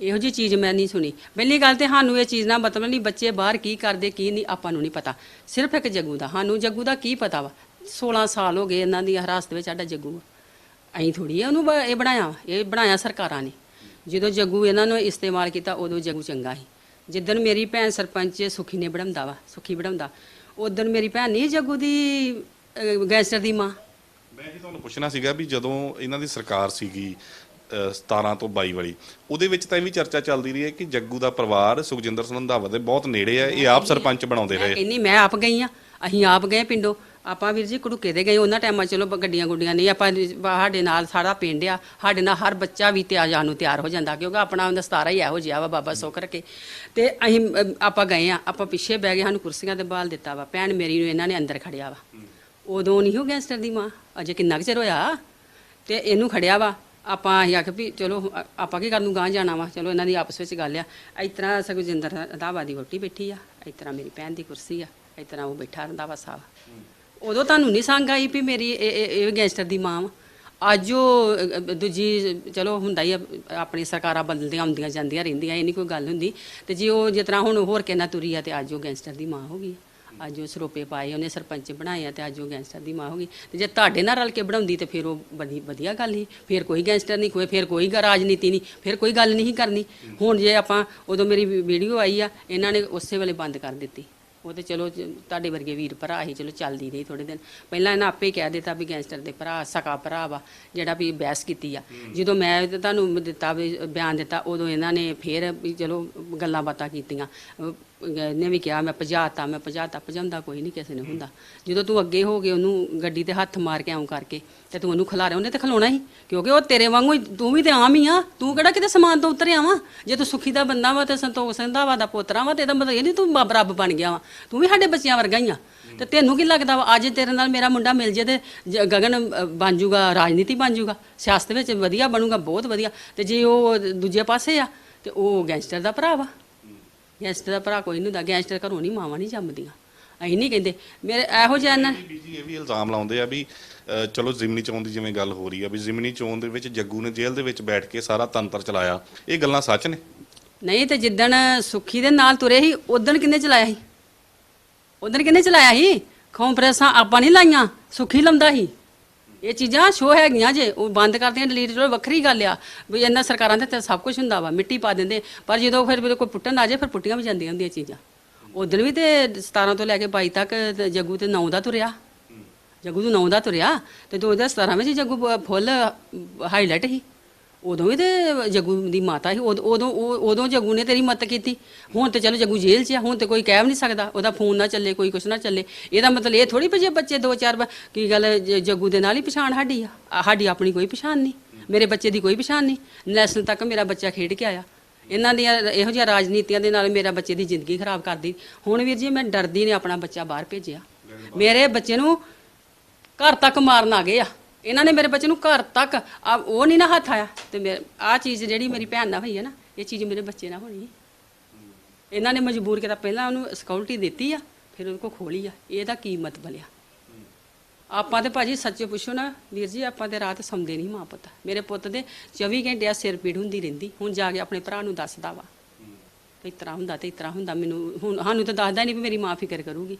ਇਹੋ ਜੀ ਚੀਜ਼ ਮੈਂ ਨਹੀਂ ਸੁਣੀ। ਪਹਿਲੀ ਗੱਲ ਤੇ ਸਾਨੂੰ ਇਹ ਚੀਜ਼ ਨਾਲ ਮਤਲਬ ਨਹੀਂ ਬੱਚੇ ਬਾਹਰ ਕੀ ਕਰਦੇ ਕੀ ਨਹੀਂ ਆਪਾਂ ਨੂੰ ਨਹੀਂ ਪਤਾ। ਸਿਰਫ ਇੱਕ ਜੱਗੂ ਦਾ। ਸਾਨੂੰ ਜੱਗੂ ਦਾ ਕੀ ਪਤਾ ਵਾ? 16 ਸਾਲ ਹੋ ਗਏ ਇਹਨਾਂ ਦੀ ਹਰਾਸਤ ਵਿੱਚ ਸਾਡਾ ਜੱਗੂ ਆ। ਐਂ ਥੋੜੀ ਆ ਉਹਨੂੰ ਬ- ਇਹ ਬਣਾਇਆ। ਇਹ ਬਣਾਇਆ ਸਰਕਾਰਾਂ ਨੇ। ਜਦੋਂ ਜੱਗੂ ਇਹਨਾਂ ਨੂੰ ਇਸਤੇਮਾਲ ਕੀਤਾ ਉਦੋਂ ਜੱਗੂ ਚੰਗਾ ਸੀ। ਜਿੱਦਣ ਮੇਰੀ ਭੈਣ ਸਰਪੰਚ ਸੁਖੀ ਨੇ ਬਣਾਉਂਦਾ ਵਾ ਸੁਖੀ ਬਣਾਉਂਦਾ ਉਦੋਂ ਮੇਰੀ ਭੈਣ ਨਹੀਂ ਜੱਗੂ ਦੀ ਅਹ, ਗੈਂਗਸਟਰ ਦੀ ਮਾਂ। ਮੈਂ ਇਹ ਤੁਹਾਨੂੰ ਪੁੱਛਣਾ ਸੀਗਾ ਵੀ ਜਦੋਂ ਇਹਨਾਂ ਦੀ ਸਰਕਾਰ ਸੀਗੀ 17 ਤੋਂ 22 ਵਾਲੀ। ਉਹਦੇ ਵਿੱਚ ਤਾਂ ਇਹ ਵੀ ਚਰਚਾ ਚੱਲਦੀ ਰਹੀ ਹੈ ਕਿ ਜੱਗੂ ਦਾ ਪਰਿਵਾਰ ਸੁਖਜਿੰਦਰ ਸਿੰਘ ਰੰਧਾਵਾ ਦੇ ਬਹੁਤ ਨੇੜੇ ਹੈ ਇਹ ਆਪ ਸਰਪੰਚ ਬਣਾਉਂਦੇ ਰਹੇ। ਕਹਿੰਦੀ ਮੈਂ ਆਪ ਗਈ ਆ ਅਸੀਂ ਆਪ ਗਏ ਪਿੰਡੋਂ। ਆਪਾਂ ਵੀਰ ਜੀ ਕੁੜੁਕੇ ਦੇ ਗਏ ਉਹਨਾਂ ਟਾਈਮਾਂ ਚਲੋ ਗੱਡੀਆਂ ਗੁੱਡੀਆਂ ਨਹੀਂ ਆਪਾਂ ਸਾਡੇ ਨਾਲ ਸਾਰਾ ਪਿੰਡ ਆ ਸਾਡੇ ਨਾਲ ਹਰ ਬੱਚਾ ਵੀ ਤੇ ਆ ਜਾਣ ਨੂੰ ਤਿਆਰ ਹੋ ਜਾਂਦਾ ਕਿਉਂਕਿ ਆਪਣਾ ਦਸਤਾਰਾ ਹੀ ਇਹੋ ਜਿਹਾ ਵਾ ਬਾਬਾ ਸੁੱਖ ਰੱਖੇ। ਤੇ ਅਸੀਂ ਆਪਾਂ ਗਏ ਆ ਆਪਾਂ ਪਿੱਛੇ ਬਹਿ ਗਏ ਸਾਨੂੰ ਕੁਰਸੀਆਂ ਤੇ ਬਾਲ ਦਿੱਤਾ ਵਾ ਭੈਣ ਮੇਰੀ ਨੂੰ ਇਹਨਾਂ ਨੇ ਅੰਦਰ ਖੜਿਆ ਵਾ। ਉਦੋਂ ਨਹੀਂ ਹੋ ਗੈਂਗਸਟਰ ਦੀ ਮਾਂ ਅਜੇ ਕਿੰਨਾ ਕੁ ਚਿਰ ਹੋਇਆ? ਤੇ ਇਹਨੂੰ ਖੜਿਆ ਵਾ ਆਪਾਂ ਅਸੀਂ ਆਖਿਆ ਵੀ ਚਲੋ ਆਪਾਂ ਕੀ ਕਰਨ ਨੂੰ ਗਾਂ ਜਾਣਾ ਵਾ? ਚਲੋ ਇਹਨਾਂ ਦੀ ਆਪਸ ਵਿੱਚ ਗੱਲ ਆ। ਇਸ ਤਰ੍ਹਾਂ ਸੁਖਜਿੰਦਰ ਰੰਧਾਵਾ ਦੀ ਵੋਟੀ ਬੈਠੀ ਆ ਇਸ ਤਰ੍ਹਾਂ ਮੇਰੀ ਭੈਣ ਦੀ ਕੁਰਸੀ ਆ ਇਸ ਤਰ੍ਹਾਂ ਉਹ ਬੈਠਾ ਰੰਧਾਵਾ ਸਾਹਿਬ। ਉਦੋਂ ਤੁਹਾਨੂੰ ਨਹੀਂ ਸੰਗ ਆਈ ਵੀ ਮੇਰੀ ਇਹ- ਇਹ ਗੈਂਗਸਟਰ ਦੀ ਮਾਂ ਵਾ? ਅੱਜ ਉਹ ਦੂਜੀ ਚਲੋ ਹੁੰਦਾ ਹੀ ਆ, ਆਪਣੀ ਸਰਕਾਰਾਂ ਬਦਲਦੀਆਂ ਆਉਂਦੀਆਂ ਜਾਂਦੀਆਂ ਰਹਿੰਦੀਆਂ ਇਹ ਨਹੀਂ ਕੋਈ ਗੱਲ ਹੁੰਦੀ। ਤੇ ਜੇ ਉਹ ਜਿਸ ਤਰ੍ਹਾਂ ਹੁਣ ਹੋਰ ਕਿੰਨਾ ਤੁਰੀ ਆ ਤੇ ਅੱਜ ਉਹ ਗੈਂਗਸਟਰ ਦੀ ਮਾਂ ਹੋ ਗਈ ਅੱਜ ਉਹ ਸਰੋਪੇ ਪਾਏ ਉਹਨੇ ਸਰਪੰਚ ਬਣਾਏ ਆ ਤੇ ਅੱਜ ਉਹ ਗੈਂਗਸਟਰ ਦੀ ਮਾਂ ਹੋ ਗਈ। ਤੇ ਜੇ ਤੁਹਾਡੇ ਨਾਲ ਰਲ ਕੇ ਬਣਾਉਂਦੀ ਤੇ ਫਿਰ ਉਹ ਵਧੀ- ਵਧੀਆ ਗੱਲ ਸੀ। ਫਿਰ ਕੋਈ ਗੈਂਗਸਟਰ ਨਹੀਂ ਕੋਈ ਫਿਰ ਕੋਈ ਰਾਜਨੀਤੀ ਨਹੀਂ ਫਿਰ ਕੋਈ ਗੱਲ ਨਹੀਂ ਕਰਨੀ। ਹੁਣ ਜੇ ਆਪਾਂ ਉਦੋਂ ਮੇਰੀ ਵੀਡੀਓ ਆਈ ਆ ਇਹਨਾਂ ਨੇ ਉਸੇ ਵੇਲੇ ਬੰਦ ਕਰ ਦਿੱਤੀ। ਉਹ ਤੇ ਚਲੋ ਤੁਹਾਡੇ ਵਰਗੇ ਵੀਰ ਭਰਾ ਹੀ ਚਲੋ ਚੱਲਦੀ ਰਹੀ ਥੋੜੇ ਦਿਨ। ਪਹਿਲਾਂ ਇਹਨਾਂ ਆਪੇ ਕਹਿ ਦਿੱਤਾ ਵੀ ਗੈਂਗਸਟਰ ਦੇ ਭਰਾ ਸਕਾ ਭਰਾ ਵਾ ਜਿਹੜਾ ਵੀ ਬਹਿਸ ਕੀਤੀ ਆ। ਜਦੋਂ ਮੈਂ ਤੁਹਾਨੂੰ ਦਿੱਤਾ ਵੀ ਬਿਆਨ ਦਿੱਤਾ ਉਦੋਂ ਇਹਨਾਂ ਨੇ ਫੇਰ ਵੀ ਚਲੋ ਗੱਲਾਂ ਬਾਤਾਂ ਕੀਤੀਆਂ। ਅਹ ਇਹਨੇ ਵੀ ਕਿਹਾ, ਮੈਂ ਭਜਾਤਾ ਮੈਂ ਭਜਾਤਾ, ਭਜਾਉਂਦਾ ਕੋਈ ਨਹੀਂ, ਕਿਸੇ ਨੇ ਹੁੰਦਾ। ਜਦੋਂ ਤੂੰ ਅੱਗੇ ਹੋ ਕੇ ਉਹਨੂੰ ਗੱਡੀ ਤੇ ਹੱਥ ਮਾਰ ਕੇ ਆਉਂ ਕਰਕੇ, ਤੇ ਤੂੰ ਉਹਨੂੰ ਖਿਲਾਰਿਆ, ਉਹਨੇ ਤੇ ਖਲਾਉਣਾ ਹੀ। ਕਿਉਂਕਿ ਉਹ ਤੇਰੇ ਵਾਂਗੂ ਹੀ, ਤੂੰ ਵੀ ਤੇ ਆਮ ਹੀ ਆ। ਤੂੰ ਕਿਹੜਾ ਕਿਤੇ ਸਮਾਨ ਤੋਂ ਉਤਰਿਆ ਵਾ? ਜੇ ਤੂੰ ਸੁਖੀ ਦਾ ਬੰਦਾ ਵਾ, ਤੇ ਸੰਤੋਖ ਸਿੰਘ ਦਾ ਵਾ, ਦਾ ਪੋਤਰਾ ਵਾ, ਤੇ ਇਹਦਾ ਮਤਲਬ ਇਹ ਨਹੀਂ ਤੂੰ ਬ- ਰੱਬ ਬਣ ਗਿਆ ਵਾ। ਤੂੰ ਵੀ ਸਾਡੇ ਬੱਚਿਆਂ ਵਰਗਾ ਹੀ ਆ। ਤੇ ਤੈਨੂੰ ਕੀ ਲੱਗਦਾ ਵਾ? ਅੱਜ ਤੇਰੇ ਨਾਲ ਮੇਰਾ ਮੁੰਡਾ ਮਿਲ ਜੇ ਤੇ ਜ- ਗਗਨ ਬਣ ਜੂਗਾ, ਰਾਜਨੀਤੀ ਬਣ ਜੂਗਾ। ਸਿਆਸਤ ਵਿੱਚ ਵਧੀਆ ਬਣੂਗਾ, ਬਹੁਤ ਵਧੀਆ। ਤੇ ਜੇ ਉਹ ਦੂਜੇ ਪਾਸੇ ਆ, ਤੇ ਉਹ ਗੈਂਗਸਟਰ ਦਾ ਭਰਾ ਵਾ। ਗੈਂਗਸਟਰ ਦਾ ਭਰਾ ਕੋਈ ਨਹੀਂ ਹੁੰਦਾ ਗੈਂਗਸਟਰ ਘਰੋਂ ਨਹੀਂ ਮਾਵਾਂ ਨਹੀਂ ਜੰਮਦੀਆਂ। ਅਸੀਂ ਨਹੀਂ ਕਹਿੰਦੇ। ਮੇਰੇ ਇਹੋ ਜਿਹਾ ਇਹਨਾਂ ਜੀ ਇਹ ਵੀ ਇਲਜ਼ਾਮ ਲਾਉਂਦੇ ਆ ਵੀ ਅ, ਚਲੋ ਜ਼ਿਮਨੀ ਚੋਣ ਦੀ ਜਿਵੇਂ ਗੱਲ ਹੋ ਰਹੀ ਆ ਵੀ ਜ਼ਿਮਨੀ ਚੋਣ ਦੇ ਵਿੱਚ ਜੱਗੂ ਨੇ ਜੇਲ੍ਹ ਦੇ ਵਿੱਚ ਬੈਠ ਕੇ ਸਾਰਾ ਤੰਤਰ ਚਲਾਇਆ। ਇਹ ਗੱਲਾਂ ਸੱਚ ਨੇ? ਨਹੀਂ ਤੇ ਜਿੱਦਣ ਸੁੱਖੀ ਦੇ ਨਾਲ ਤੁਰੇ ਸੀ ਉਦੋਂ ਕਿੰਨੇ ਚਲਾਇਆ ਸੀ? ਉਦੋਂ ਕਿੰਨੇ ਚਲਾਇਆ ਸੀ? ਕਾਂਫਰੰਸਾਂ ਆਪਾਂ ਨਹੀਂ ਲਾਈਆਂ ਸੁੱਖੀ ਲਾਉਂਦਾ ਸੀ। ਇਹ ਚੀਜ਼ਾਂ ਸ਼ੋ ਹੈਗੀਆਂ ਜੇ ਉਹ ਬੰਦ ਕਰਦੀਆਂ ਡਿਲੀਟ ਕਰੋ ਵੱਖਰੀ ਗੱਲ ਆ। ਵੀ ਇਹਨਾਂ ਸਰਕਾਰਾਂ ਦੇ ਤੇ ਸਭ ਕੁਝ ਹੁੰਦਾ ਵਾ ਮਿੱਟੀ ਪਾ ਦਿੰਦੇ। ਪਰ ਜਦੋਂ ਫਿਰ ਕੋਈ ਪੁੱਟਣ ਆ ਜਾਏ ਫਿਰ ਪੁੱਟੀਆਂ ਵੀ ਜਾਂਦੀਆਂ ਹੁੰਦੀਆਂ ਚੀਜ਼ਾਂ। ਉਦੋਂ ਵੀ ਤੇ 17 ਤੋਂ ਲੈ ਕੇ 22 ਤੱਕ ਜੱਗੂ ਤੇ 9 ਦਾ ਤੁਰਿਆ। ਜੱਗੂ ਤੋਂ 9 ਦਾ ਤੁਰਿਆ ਤੇ 2017 ਵਿੱਚ ਜੱਗੂ ਫੁੱਲ ਹਾਈਲਾਈਟ ਸੀ। ਉਦੋਂ ਵੀ ਤੇ ਜੱਗੂ ਦੀ ਮਾਤਾ ਸੀ, ਉਦ- ਉਦੋਂ ਉਹ- ਉਦੋਂ ਜੱਗੂ ਨੇ ਤੇਰੀ ਮਦਦ ਕੀਤੀ। ਹੁਣ ਤੇ ਚਲੋ ਜੱਗੂ ਜੇਲ੍ਹ 'ਚ ਆ, ਹੁਣ ਤੇ ਕੋਈ ਕਹਿ ਵੀ ਨਹੀਂ ਸਕਦਾ, ਉਹਦਾ ਫੋਨ ਨਾ ਚੱਲੇ, ਕੋਈ ਕੁਛ ਨਾ ਚੱਲੇ। ਇਹਦਾ ਮਤਲਬ ਇਹ ਥੋੜੀ ਵੀ ਜੇ ਬੱਚੇ ਦੋ ਚਾਰ ਬ- ਕੀ ਗੱਲ ਜ- ਜੱਗੂ ਦੇ ਨਾਲ ਹੀ ਪਛਾਣ ਸਾਡੀ ਆ। ਆ, ਸਾਡੀ ਆਪਣੀ ਕੋਈ ਪਛਾਣ ਨਹੀਂ, ਮੇਰੇ ਬੱਚੇ ਦੀ ਕੋਈ ਪਛਾਣ ਨਹੀਂ। ਨੈਸ਼ਨਲ ਤੱਕ ਮੇਰਾ ਬੱਚਾ ਖੇਡ ਕੇ ਆਇਆ। ਇਹਨਾਂ ਦੀਆਂ ਇਹੋ ਜਿਹੀਆਂ ਰਾਜਨੀਤੀਆਂ ਦੇ ਨਾਲ ਮੇਰਾ ਬੱਚੇ ਦੀ ਜ਼ਿੰਦਗੀ ਖਰਾਬ ਕਰਦੀ ਹੁਣ ਵੀਰ ਜੀ, ਮੈਂ ਡਰਦੀ ਨੇ ਆਪਣਾ ਬੱਚਾ ਬਾਹਰ ਭੇਜਿਆ। ਮੇਰੇ ਬੱਚੇ ਨੂੰ ਘਰ ਤੱਕ ਮਾਰਨ ਆ ਗਏ ਆ। ਇਹਨਾਂ ਨੇ ਮੇਰੇ ਬੱਚੇ ਨੂੰ ਘਰ ਤੱਕ ਆ ਉਹ ਨਹੀਂ ਨਾ ਹੱਥ ਆਇਆ। ਤੇ ਆ ਚੀਜ਼ ਜਿਹੜੀ ਮੇਰੀ ਭੈਣ ਨਾਲ ਹੋਈ ਹੈ ਨਾ ਇਹ ਚੀਜ਼ ਮੇਰੇ ਬੱਚੇ ਨਾਲ ਹੋਣੀ ਇਹਨਾਂ ਨੇ ਮਜਬੂਰ ਕੀਤਾ ਪਹਿਲਾਂ ਉਹਨੂੰ ਸਿਕਿਉਰਿਟੀ ਦਿੱਤੀ ਆ ਫਿਰ ਉਹਦੇ ਕੋ ਖੋਲੀ ਆ। ਇਹਦਾ ਕੀ ਮਤਲਬ ਆ ਆਪਾਂ ਤੇ ਭਾਜੀ ਸੱਚੇ ਪੁੱਛੋ ਨਾ ਵੀਰ ਜੀ ਆਪਾਂ ਤੇ ਰਾਤ ਸੌਂਦੇ ਨਹੀਂ ਮਾਂ ਪੁੱਤ। ਮੇਰੇ ਪੁੱਤ ਦੇ 24 ਘੰਟੇ ਆ ਸਿਰ ਪੀੜ ਹੁੰਦੀ ਰਹਿੰਦੀ। ਹੁਣ ਜਾ ਕੇ ਆਪਣੇ ਭਰਾ ਨੂੰ ਦੱਸਦਾ ਵਾ। ਇਸ ਤਰ੍ਹਾਂ ਹੁੰਦਾ ਤੇ ਇਸ ਤਰ੍ਹਾਂ ਹੁੰਦਾ ਮੈਨੂੰ ਹੁਣ ਸਾਨੂੰ ਤਾਂ ਦੱਸਦਾ ਨਹੀਂ ਵੀ ਮੇਰੀ ਮਾਂ ਫਿਕਰ ਕਰੂਗੀ।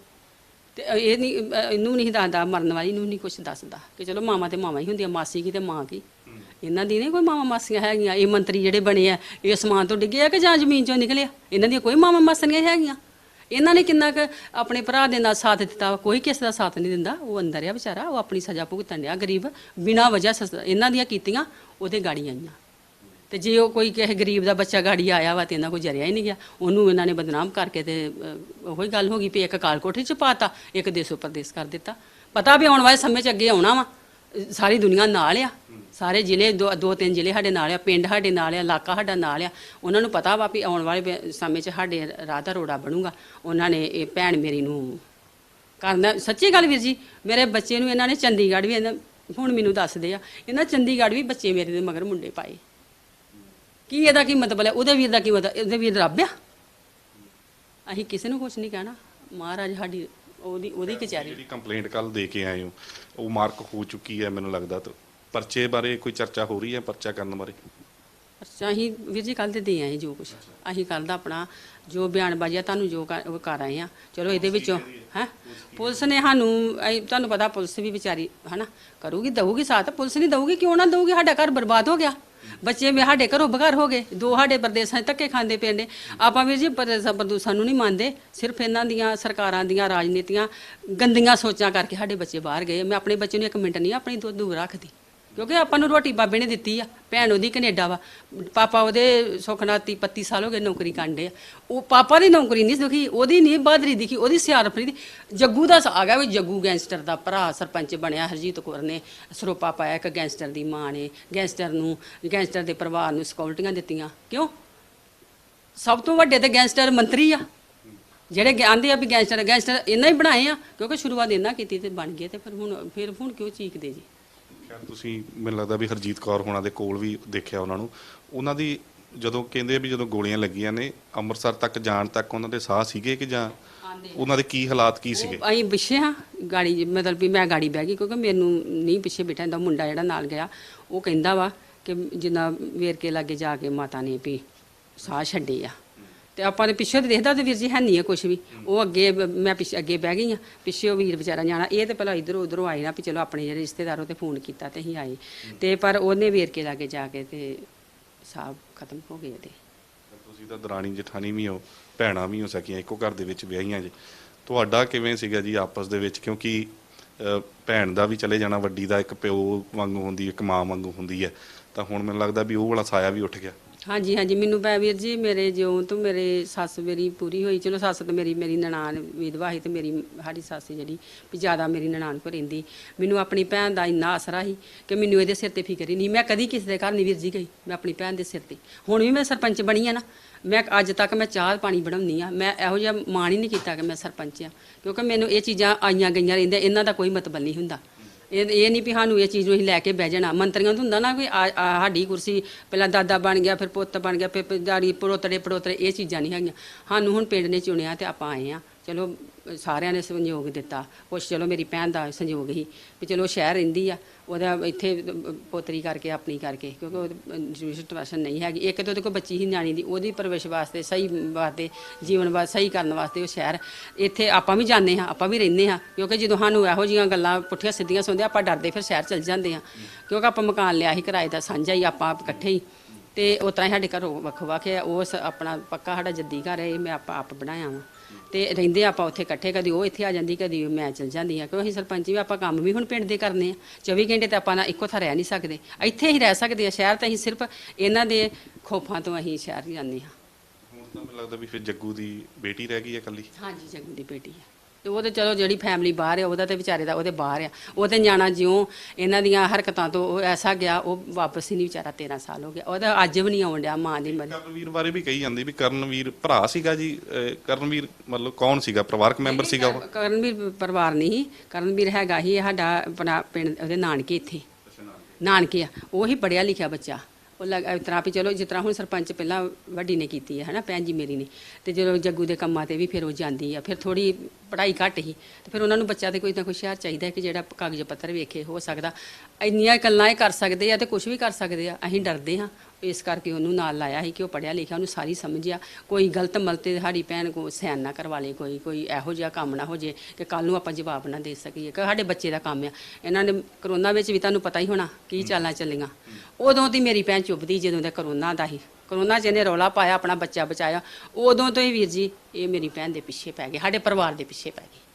ਤੇ ਇਹ ਨਹੀਂ, ਇਹਨੂੰ ਨਹੀਂ ਦੱਸਦਾ, ਮਰਨ ਵਾਲੀ ਨੂੰ ਨਹੀਂ ਕੁਝ ਦੱਸਦਾ ਕਿ ਚਲੋ ਮਾਵਾਂ ਤੇ ਮਾਵਾਂ ਹੀ ਹੁੰਦੀਆਂ, ਮਾਸੀ ਕੀ ਤੇ ਮਾਂ ਕੀ। ਇਹਨਾਂ ਦੀ ਨਹੀਂ ਕੋਈ ਮਾਵਾਂ ਮਾਸੀਆਂ ਹੈਗੀਆਂ, ਇਹ ਮੰਤਰੀ ਜਿਹੜੇ ਬਣੇ ਆ, ਇਹ ਅਸਮਾਨ ਤੋਂ ਡਿੱਗੇ ਆ ਕਿ ਜਾਂ ਜ਼ਮੀਨ ਚੋਂ ਨਿਕਲਿਆ? ਇਹਨਾਂ ਦੀਆਂ ਕੋਈ ਮਾਵਾਂ ਮਾਸੀਆਂ ਹੈਗੀਆਂ? ਇਹਨਾਂ ਨੇ ਕਿੰਨਾ ਕੁ ਆਪਣੇ ਭਰਾ ਦੇ ਨਾਲ ਸਾਥ ਦਿੱਤਾ, ਕੋਈ ਕਿਸੇ ਦਾ ਸਾਥ ਨਹੀਂ ਦਿੰਦਾ, ਉਹ ਅੰਦਰ ਆ ਵਿਚਾਰਾ, ਉਹ ਆਪਣੀ ਸਜ਼ਾ ਭੁਗਤਣ ਡਿਆ ਗਰੀਬ, ਬਿਨਾਂ ਵਜ੍ਹਾ ਸਜ਼ਾ- ਇਹਨਾਂ ਦੀਆਂ ਕੀਤੀਆਂ, ਉਹਦੇ ਗਾੜੀਆਂ ਆਈਆਂ। ਤੇ ਜੇ ਉਹ ਕੋਈ ਕਿਸੇ ਗਰੀਬ ਦਾ ਬੱਚਾ ਗਾੜੀ ਆਇਆ ਵਾ ਤੇ ਇਹਨਾਂ ਕੋਈ ਜਰਿਆ ਹੀ ਨਹੀਂ ਗਿਆ ਉਹਨੂੰ ਇਹਨਾਂ ਨੇ ਬਦਨਾਮ ਕਰਕੇ ਤੇ ਅਹ, ਉਹੀ ਗੱਲ ਹੋ ਗਈ ਵੀ ਇੱਕ ਕਾਲ ਕੋਠੀ ਚ ਪਾਤਾ ਇੱਕ ਦੇਸੋ ਪ੍ਰਦੇਸ਼ ਕਰ ਦਿੱਤਾ। ਪਤਾ ਵੀ ਆਉਣ ਵਾਲੇ ਸਮੇਂ ਚ ਅੱਗੇ ਆਉਣਾ ਵਾ ਅਹ, ਸਾਰੀ ਦੁਨੀਆ ਨਾਲ ਆ। ਸਾਰੇ ਜ਼ਿਲ੍ਹੇ ਦੋ ਦੋ ਤਿੰਨ ਜ਼ਿਲ੍ਹੇ ਸਾਡੇ ਨਾਲ ਆ ਪਿੰਡ ਸਾਡੇ ਨਾਲ ਆ ਇਲਾਕਾ ਸਾਡਾ ਨਾਲ ਆ। ਉਹਨਾਂ ਨੂੰ ਪਤਾ ਵਾ ਵੀ ਆਉਣ ਵਾਲੇ ਵੇ- ਸਮੇਂ ਚ ਸਾਡੇ ਰਾਹ ਦਾ ਰੋੜਾ ਬਣੂਗਾ। ਉਹਨਾਂ ਨੇ ਇਹ ਭੈਣ ਮੇਰੀ ਨੂੰ ਕਰਨਾ ਸੱਚੀ ਗੱਲ ਵੀਰ ਜੀ ਮੇਰੇ ਬੱਚੇ ਨੂੰ ਇਹਨਾਂ ਨੇ ਚੰਡੀਗੜ੍ਹ ਵੀ ਇਹਨਾਂ ਹੁਣ ਮੈਨੂੰ ਦੱਸਦੇ ਆ ਇਹਨਾਂ ਚੰਡੀਗੜ੍ਹ ਵੀ ਬੱਚੇ ਮੇਰੇ ਦੇ ਮਗਰ ਮੁੰਡੇ ਪਾਏ। ਕੀ ਇਹਦਾ ਕੀ ਮਤਲਬ ਹੈ? ਉਹਦੇ ਵੀਰ ਦਾ ਕੀ ਮਤਲਬ ਉਹਦੇ ਵੀਰ ਰੱਬ ਆ? ਅਸੀਂ ਕਿਸੇ ਨੂੰ ਕੁਝ ਨਹੀਂ ਕਹਿਣਾ। ਮਹਾਰਾਜ ਸਾਡੀ ਉਹਦੀ ਉਹਦੀ ਕਚਹਿਰੀ। ਜਿਹੜੀ ਕੰਪਲੇਂਟ ਕੱਲ ਦੇ ਕੇ ਆਏ ਹੋ ਉਹ ਮਾਰਕ ਹੋ ਚੁੱਕੀ ਹੈ ਮੈਨੂੰ ਲੱਗਦਾ ਤੇ। ਪਰਚੇ ਬਾਰੇ ਕੋਈ ਚਰਚਾ ਹੋ ਰਹੀ ਹੈ ਪਰਚਾ ਕਰਨ ਬਾਰੇ? ਅੱਛਾ ਅਸੀਂ ਵੀਰ ਜੀ ਕੱਲ ਤੇ ਦੇ ਆਏ ਜੋ ਕੁਝ ਅਸੀਂ ਕੱਲ ਦਾ ਆਪਣਾ ਜੋ ਬਿਆਨਬਾਜ਼ੀ ਆ ਤੁਹਾਨੂੰ ਜੋ ਕਰ- ਉਹ ਕਰ ਆਏ ਆ। ਚਲੋ ਇਹਦੇ ਵਿੱਚੋਂ ਹੈ? ਪੁਲਿਸ ਨੇ ਸਾਨੂੰ ਅਸੀਂ- ਤੁਹਾਨੂੰ ਪਤਾ ਪੁਲਿਸ ਵੀ ਵਿਚਾਰੀ ਹਨਾ? ਕਰੂਗੀ ਦਊਗੀ ਸਾਥ। ਪੁਲਿਸ ਨਹੀਂ ਦਊਗੀ ਕਿਉਂ ਨਾ ਦਊਗੀ? ਸਾਡਾ ਘਰ ਬਰਬਾਦ ਹੋ ਗਿਆ। ਬੱਚੇ ਮੇ ਸਾਡੇ ਘਰੋਂ ਬਘਰ ਹੋ ਗਏ, ਦੋ ਸਾਡੇ ਪ੍ਰਦੇਸ਼ਾਂ 'ਚ ਧੱਕੇ ਖਾਂਦੇ ਪਏ ਨੇ। ਆਪਾਂ ਵੀਰ ਜੀ ਪ੍ਰਦੇਸ਼ਾਂ ਪ੍ਰਦੂਸ਼ਣ ਨੂੰ ਨਹੀਂ ਮੰਨਦੇ, ਸਿਰਫ ਇਹਨਾਂ ਦੀਆਂ ਸਰਕਾਰਾਂ ਦੀਆਂ ਰਾਜਨੀਤੀਆਂ ਗੰਦੀਆਂ ਸੋਚਾਂ ਕਰਕੇ ਸਾਡੇ ਬੱਚੇ ਬਾਹਰ ਗਏ। ਮੈਂ ਆਪਣੇ ਬੱਚੇ ਨੂੰ ਇੱਕ ਮਿੰਟ ਨਹੀਂ, ਆਪਣੀ ਤੋਂ ਦੂਰ ਰੱਖਦੀ। ਕਿਉਂਕਿ ਆਪਾਂ ਨੂੰ ਰੋਟੀ ਬਾਬੇ ਨੇ ਦਿੱਤੀ ਆ, ਭੈਣ ਉਹਦੀ ਕੈਨੇਡਾ ਵਾ। ਪਾਪਾ ਉਹਦੇ ਸੁਖਨਾਤੀ ਨਾਲ ਤੀਹ 32 ਸਾਲ ਹੋ ਗਏ ਨੌਕਰੀ ਕਰਦੇ ਆ। ਉਹ ਪਾਪਾ ਦੀ ਨੌਕਰੀ ਨਹੀਂ ਦਿਖੀ, ਉਹਦੀ ਨਹੀਂ ਬਹਾਦਰੀ ਦਿਖੀ, ਉਹਦੀ ਸਿਆਰਫਰੀ ਦੀ। ਜੱਗੂ ਦਾ ਆ ਗਿਆ ਵੀ ਜੱਗੂ ਗੈਂਗਸਟਰ ਦਾ ਭਰਾ, ਸਰਪੰਚ ਬਣਿਆ, ਹਰਜੀਤ ਕੌਰ ਨੇ ਸਰੋਪਾ ਪਾਇਆ ਇੱਕ ਗੈਂਗਸਟਰ ਦੀ ਮਾਂ ਨੇ। ਗੈਂਗਸਟਰ ਨੂੰ, ਗੈਂਗਸਟਰ ਦੇ ਪਰਿਵਾਰ ਨੂੰ ਸਿਕਿਉਰਟੀਆਂ ਦਿੱਤੀਆਂ। ਕਿਉਂ? ਸਭ ਤੋਂ ਵੱਡੇ ਤੇ ਗੈਂਗਸਟਰ ਮੰਤਰੀ ਆ। ਜਿਹੜੇ ਆਂਦੇ ਆ ਵੀ ਗੈਂਗਸਟਰ ਗੈਂਗਸਟਰ ਇਹਨਾਂ ਹੀ ਬਣਾਏ ਆ, ਕਿਉਂਕਿ ਸ਼ੁਰੂਆਤ ਇਹਨਾਂ ਕੀਤੀ ਤੇ ਬਣ ਗਏ ਤੇ ਫਿਰ ਹੁਣ ਫਿਰ ਹੁਣ ਕਿਉਂ ਚੀਕਦੇ ਜੀ? ਖੈਰ ਤੁਸੀਂ ਮੈਨੂੰ ਲੱਗਦਾ ਵੀ ਹਰਜੀਤ ਕੌਰ ਹੋਣਾ ਦੇ ਕੋਲ ਵੀ ਦੇਖਿਆ ਉਹਨਾਂ ਨੂੰ। ਉਹਨਾਂ ਦੀ ਜਦੋਂ ਕਹਿੰਦੇ ਵੀ ਜਦੋਂ ਗੋਲੀਆਂ ਲੱਗੀਆਂ ਨੇ ਅੰਮ੍ਰਿਤਸਰ ਤੱਕ ਜਾਣ ਤੱਕ ਉਹਨਾਂ ਦੇ ਸਾਹ ਸੀਗੇ ਕਿ ਜਾਂ ਉਹਨਾਂ ਦੇ ਕੀ ਹਾਲਾਤ ਕੀ ਸੀਗੇ? ਅਸੀਂ ਪਿੱਛੇ ਹਾਂ ਗਾੜੀ ਮਤਲਬ ਵੀ ਮੈਂ ਗਾੜੀ ਬਹਿ ਗਈ ਕਿਉਂਕਿ ਮੈਨੂੰ ਨਹੀਂ ਪਿੱਛੇ ਬੈਠਾ ਹੁੰਦਾ ਮੁੰਡਾ ਜਿਹੜਾ ਨਾਲ ਗਿਆ ਉਹ ਕਹਿੰਦਾ ਵਾ ਕਿ ਜਿੰਨਾ ਵੇਰ ਕੇ ਲਾਗੇ ਜਾ ਕੇ ਮਾਤਾ ਨੇ ਵੀ ਸਾਹ ਛੱਡੇ ਆ। ਤੇ ਆਪਾਂ ਨੇ ਪਿੱਛੇ ਤੇ ਦੇਖਦਾ ਤੇ ਵੀਰ ਜੀ ਹੈ ਨਹੀਂ ਆ ਕੁਝ ਵੀ। ਉਹ ਅੱਗੇ ਬ- ਮੈਂ ਪਿੱਛੇ ਅੱਗੇ ਬਹਿ ਗਈ ਆ। ਪਿੱਛੇ ਉਹ ਵੀਰ ਵਿਚਾਰਾ ਜਾਣਾ। ਇਹ ਤੇ ਪਹਿਲਾਂ ਇਧਰੋਂ ਉਧਰੋਂ ਆਏ ਨਾ ਵੀ ਚਲੋ ਆਪਣੇ ਜਿਹੜੇ ਰਿਸ਼ਤੇਦਾਰੋਂ ਤੇ ਫੋਨ ਕੀਤਾ ਤੇ ਅਸੀਂ ਆਏ। ਤੇ ਪਰ ਉਹਨੇ ਵੇਰਕੇ ਲਾਗੇ ਜਾ ਕੇ ਤੇ ਸਾਹ ਖਤਮ ਹੋ ਗਏ ਤੇ ਤੁਸੀਂ ਤਾਂ ਦਰਾਣੀ ਜਠਾਣੀ ਵੀ ਹੋ ਭੈਣਾਂ ਵੀ ਹੋ ਸਕੀਆਂ ਇੱਕੋ ਘਰ ਦੇ ਵਿੱਚ ਵਿਆਹੀਆਂ ਜੀ। ਤੁਹਾਡਾ ਕਿਵੇਂ ਸੀਗਾ ਜੀ ਆਪਸ ਦੇ ਵਿੱਚ? ਕਿਉਂਕਿ ਅਹ, ਭੈਣ ਦਾ ਵੀ ਚਲੇ ਜਾਣਾ ਵੱਡੀ ਦਾ ਇੱਕ ਪਿਓ ਵਾਂਗੂ ਹੁੰਦੀ ਇੱਕ ਮਾਂ ਵਾਂਗੂ ਹੁੰਦੀ ਹੈ। ਤਾਂ ਹੁਣ ਮੈਨੂੰ ਲੱਗਦਾ ਵੀ ਉਹ ਵਾਲਾ ਸਾਇਆ ਵੀ ਉੱਠ ਗਿਆ। ਹਾਂਜੀ ਹਾਂਜੀ, ਮੈਨੂੰ ਪੈ ਵੀਰ ਜੀ, ਮੇਰੇ ਜਿਉਂ ਤੋਂ ਮੇਰੇ ਸੱਸ ਮੇਰੀ ਪੂਰੀ ਹੋਈ। ਚਲੋ ਸੱਸ ਤੇ ਮੇਰੀ ਮੇਰੀ ਨਨਾਣ ਵਿਧਵਾ ਸੀ ਤੇ ਮੇਰੀ, ਸਾਡੀ ਸੱਸ ਜਿਹੜੀ ਵੀ ਜ਼ਿਆਦਾ ਮੇਰੀ ਨਨਾਣ ਕੋ ਰਹਿੰਦੀ। ਮੈਨੂੰ ਆਪਣੀ ਭੈਣ ਦਾ ਇੰਨਾ ਆਸਰਾ ਸੀ ਕਿ ਮੈਨੂੰ ਇਹਦੇ ਸਿਰ ਤੇ ਫਿਕਰ ਹੀ ਨਹੀਂ। ਮੈਂ ਕਦੀ ਕਿਸੇ ਦੇ ਘਰ ਨਹੀਂ ਵੀਰ ਜੀ ਗਈ, ਮੈਂ ਆਪਣੀ ਭੈਣ ਦੇ ਸਿਰ ਤੇ। ਹੁਣ ਵੀ ਮੈਂ ਸਰਪੰਚ ਬਣੀ ਆ ਨਾ, ਮੈਂ ਅੱਜ ਤੱਕ ਮੈਂ ਚਾਹ ਪਾਣੀ ਬਣਾਉਣੀ ਆ। ਮੈਂ ਇਹੋ ਜਿਹਾ ਮਾਣ ਹੀ ਨਹੀਂ ਕੀਤਾ ਕਿ ਮੈਂ ਸਰਪੰਚ ਆ, ਕਿਉਂਕਿ ਮੈਨੂੰ ਇਹ ਚੀਜ਼ਾਂ ਆਈਆਂ ਗਈਆਂ ਰਹਿੰਦੀਆਂ, ਇਹਨਾਂ ਦਾ ਕੋਈ ਮਤਲਬ ਨਹੀਂ ਹੁੰਦਾ। ਇਹ ਇਹ ਨਹੀਂ ਵੀ ਸਾਨੂੰ ਇਹ ਚੀਜ਼ ਨੂੰ ਅਸੀਂ ਲੈ ਕੇ ਬਹਿ ਜਾਣਾ। ਮੰਤਰੀਆਂ ਤੋਂ ਹੁੰਦਾ ਨਾ ਵੀ ਆ- ਆ ਸਾਡੀ ਕੁਰਸੀ ਪਹਿਲਾਂ ਦਾਦਾ ਬਣ ਗਿਆ, ਫਿਰ ਪੁੱਤ ਬਣ ਗਿਆ, ਫਿਰ ਦਾੜੀ ਪੜੋਤੜੇ ਪੜੋਤੜੇ ਇਹ ਚੀਜ਼ਾਂ ਨਹੀਂ ਹੈਗੀਆਂ। ਸਾਨੂੰ ਹੁਣ ਪਿੰਡ ਨੇ ਚੁਣਿਆ ਤੇ ਆਪਾਂ ਆਏ ਆ। ਚਲੋ, ਸਾਰਿਆਂ ਨੇ ਸੰਯੋਗ ਦਿੱਤਾ। ਕੁਛ ਚਲੋ, ਮੇਰੀ ਭੈਣ ਦਾ ਸੰਯੋਗ ਹੀ। ਵੀ ਚਲੋ ਸ਼ਹਿਰ ਰਹਿੰਦੀ ਆ, ਉਹਦਾ ਇੱਥੇ ਪੋਤਰੀ ਕਰਕੇ, ਆਪਣੀ ਕਰਕੇ, ਕਿਉਂਕਿ ਉਹ ਸਿਚੁਏਸ਼ਨ ਨਹੀਂ ਹੈਗੀ। ਇੱਕ ਤਾਂ ਉਹਦੇ ਕੋਲ ਬੱਚੀ ਹੀ ਨਿਆਣੀ ਦੀ, ਉਹਦੀ ਪਰਵਿਸ਼ ਵਾਸਤੇ, ਸਹੀ ਵਾਸਤੇ, ਜੀਵਨ ਵਾਸਤੇ, ਸਹੀ ਕਰਨ ਵਾਸਤੇ ਉਹ ਸ਼ਹਿਰ। ਇੱਥੇ ਆਪਾਂ ਵੀ ਜਾਂਦੇ ਹਾਂ, ਆਪਾਂ ਵੀ ਰਹਿੰਦੇ ਹਾਂ, ਕਿਉਂਕਿ ਜਦੋਂ ਸਾਨੂੰ ਇਹੋ ਜੀਆਂ ਗੱਲਾਂ ਪੁੱਠੀਆਂ ਸਿੱਧੀਆਂ ਸੁਣਦੇ ਆਪਾਂ ਡਰਦੇ ਫਿਰ ਸ਼ਹਿਰ ਚਲ ਜਾਂਦੇ ਹਾਂ। ਕਿਉਂਕਿ ਆਪਾਂ ਮਕਾਨ ਲਿਆ ਸੀ, ਕਿਰਾਏ ਦਾ ਸਾਂਝਾ ਹੀ, ਆਪਾਂ ਆਪ ਇਕੱਠੇ ਹੀ। ਤੇ ਉਸ ਤਰ੍ਹਾਂ ਹੀ ਸਾਡੇ ਘਰੋਂ ਵੱਖ ਵੱਖ ਹੈ ਉਹ ਸ- ਆਪਣਾ ਪੱਕਾ ਸਾਡਾ ਜੱਦੀ ਘਰ ਹੈ, ਇਹ ਮੈਂ ਆਪਾਂ ਆਪ ਬਣਾਇਆ ਵਾਂ। ਤੇ ਰਹਿੰਦੇ ਆਪਾਂ ਉੱਥੇ ਇਕੱਠੇ ਕਦੀ ਉਹ ਇੱਥੇ ਆ ਜਾਂਦੀ ਕਦੀ ਮੈਂ ਚਲ ਜਾਂਦੀ ਆ ਕਿਉਂਕਿ ਅਸੀਂ ਸਰਪੰਚ ਵੀ ਆਪਾਂ ਕੰਮ ਵੀ ਹੁਣ ਪਿੰਡ ਦੇ ਕਰਨੇ ਆ। 24 ਘੰਟੇ ਤੇ ਆਪਾਂ ਨਾ ਇੱਕੋ ਥਾਂ ਰਹਿ ਨਹੀਂ ਸਕਦੇ। ਇੱਥੇ ਹੀ ਰਹਿ ਸਕਦੇ ਆ ਸ਼ਹਿਰ ਤਾਂ ਅਸੀਂ ਸਿਰਫ ਇਹਨਾਂ ਦੇ ਖੋਫਾਂ ਤੋਂ ਅਸੀਂ ਸ਼ਹਿਰ ਜਾਂਦੇ ਹਾਂ। ਹੁਣ ਤਾਂ ਮੈਨੂੰ ਲੱਗਦਾ ਵੀ ਫਿਰ ਜੱਗੂ ਦੀ ਬੇਟੀ ਰਹਿ ਗਈ ਹੈ ਇਕੱਲੀ। ਹਾਂਜੀ ਜੱਗੂ ਦੀ ਬੇਟੀ ਆ ਤੇ ਉਹ ਤੇ ਚਲੋ ਜਿਹੜੀ ਫੈਮਿਲੀ ਬਾਹਰ ਆ ਉਹਦਾ ਤੇ ਵਿਚਾਰੇ ਦਾ ਉਹਦੇ ਬਾਹਰ ਆ। ਉਹ ਤੇ ਨਿਆਣਾ ਜਿਉਂ ਇਹਨਾਂ ਦੀਆਂ ਹਰਕਤਾਂ ਤੋਂ ਉਹ ਐਸਾ ਗਿਆ ਉਹ ਵਾਪਸ ਹੀ ਨਹੀਂ ਵਿਚਾਰਾ 13 ਸਾਲ ਹੋ ਗਿਆ। ਉਹਦਾ ਅੱਜ ਵੀ ਨਹੀਂ ਆਉਣ ਡਿਆ ਮਾਂ ਦੀ ਮਦਦ ਕਰਨਵੀਰ ਬਾਰੇ ਵੀ ਕਹੀ ਜਾਂਦੀ ਵੀ ਕਰਨਵੀਰ ਭਰਾ ਸੀਗਾ ਜੀ ਅਹ ਕਰਨਵੀਰ ਮਤਲਬ ਕੌਣ ਸੀਗਾ? ਪਰਿਵਾਰਕ ਮੈਂਬਰ ਸੀਗਾ ਉਹ? ਕਰਨਵੀਰ ਪਰਿਵਾਰ ਨਹੀਂ। ਕਰਨਵੀਰ ਹੈਗਾ ਹੀ ਸਾਡਾ ਆਪਣਾ ਪਿੰਡ ਉਹਦੇ ਨਾਨਕੇ ਇੱਥੇ। ਨਾਨਕੇ। ਆ। ਉਹ ਹੀ ਪੜਿਆ ਲਿਖਿਆ ਬੱਚਾ। ਉਹ ਲੱਗ ਇਸ ਤਰ੍ਹਾਂ ਵੀ ਚਲੋ, ਜਿਸ ਤਰ੍ਹਾਂ ਹੁਣ ਸਰਪੰਚ ਪਹਿਲਾਂ ਵੱਡੀ ਨੇ ਕੀਤੀ ਹੈ ਹਨਾ, ਭੈਣ ਜੀ ਮੇਰੀ ਨੇ। ਤੇ ਜਦੋਂ ਜੱਗੂ ਦੇ ਕੰਮਾਂ ਤੇ ਵੀ ਫਿਰ ਉਹ ਜਾਂਦੀ ਆ, ਫਿਰ ਥੋੜੀ ਪੜ੍ਹਾਈ ਘੱਟ ਹੀ ਤੇ ਫਿਰ ਉਹਨਾਂ ਨੂੰ ਬੱਚਾ ਤੇ ਕੋਈ ਨਾ ਕੋਈ ਸ਼ਹਿਰ ਚਾਹੀਦਾ ਕਿ ਜਿਹੜਾ ਕਾਗਜ਼ ਪੱਤਰ ਵੇਖੇ ਹੋ ਸਕਦਾ। ਇੰਨੀਆਂ ਗੱਲਾਂ ਇਹ ਕਰ ਸਕਦੇ ਆ ਤੇ ਕੁਝ ਵੀ ਕਰ ਸਕਦੇ ਆ, ਅਸੀਂ ਡਰਦੇ ਹਾਂ। ਇਸ ਕਰਕੇ ਉਹਨੂੰ ਨਾਲ ਲਾਇਆ ਸੀ ਕਿ ਉਹ ਪੜਿਆ ਲਿਖਿਆ ਉਹਨੂੰ ਸਾਰੀ ਸਮਝ ਆ ਕੋਈ ਗਲਤ ਮਲ ਤੇ ਸਾਡੀ ਭੈਣ ਕੋ ਸੈਨ ਨਾ ਕਰਵਾ ਲੇ ਕੋਈ ਕੋਈ ਇਹੋ ਜਿਹਾ ਕੰਮ ਨਾ ਹੋ ਜੇ ਕਿ ਕੱਲ ਨੂੰ ਆਪਾਂ ਜਵਾਬ ਨਾ ਦੇ ਸਕੀਏ। ਕਿ ਸਾਡੇ ਬੱਚੇ ਦਾ ਕੰਮ ਆ। ਇਹਨਾਂ ਨੇ ਕਰੋਨਾ ਵਿੱਚ ਵੀ ਤੁਹਾਨੂੰ ਪਤਾ ਹੀ ਹੋਣਾ ਕੀ ਚਾਲਾਂ ਚੱਲੀਆਂ। ਉਦੋਂ ਦੀ ਮੇਰੀ ਭੈਣ ਚੁੱਭਦੀ ਜਦੋਂ ਦਾ ਕਰੋਨਾ ਦਾ ਹੀ ਕਰੋਨਾ 'ਚ ਇਹਨੇ ਰੌਲਾ ਪਾਇਆ ਆਪਣਾ ਬੱਚਾ ਬਚਾਇਆ। ਉਦੋਂ ਤੋਂ ਹੀ ਵੀਰ ਜੀ ਇਹ ਮੇਰੀ ਭੈਣ ਦੇ ਪਿੱਛੇ ਪੈ ਗਏ ਸਾਡੇ ਪਰਿਵਾਰ ਦੇ ਪਿੱਛੇ ਪੈ ਗਏ।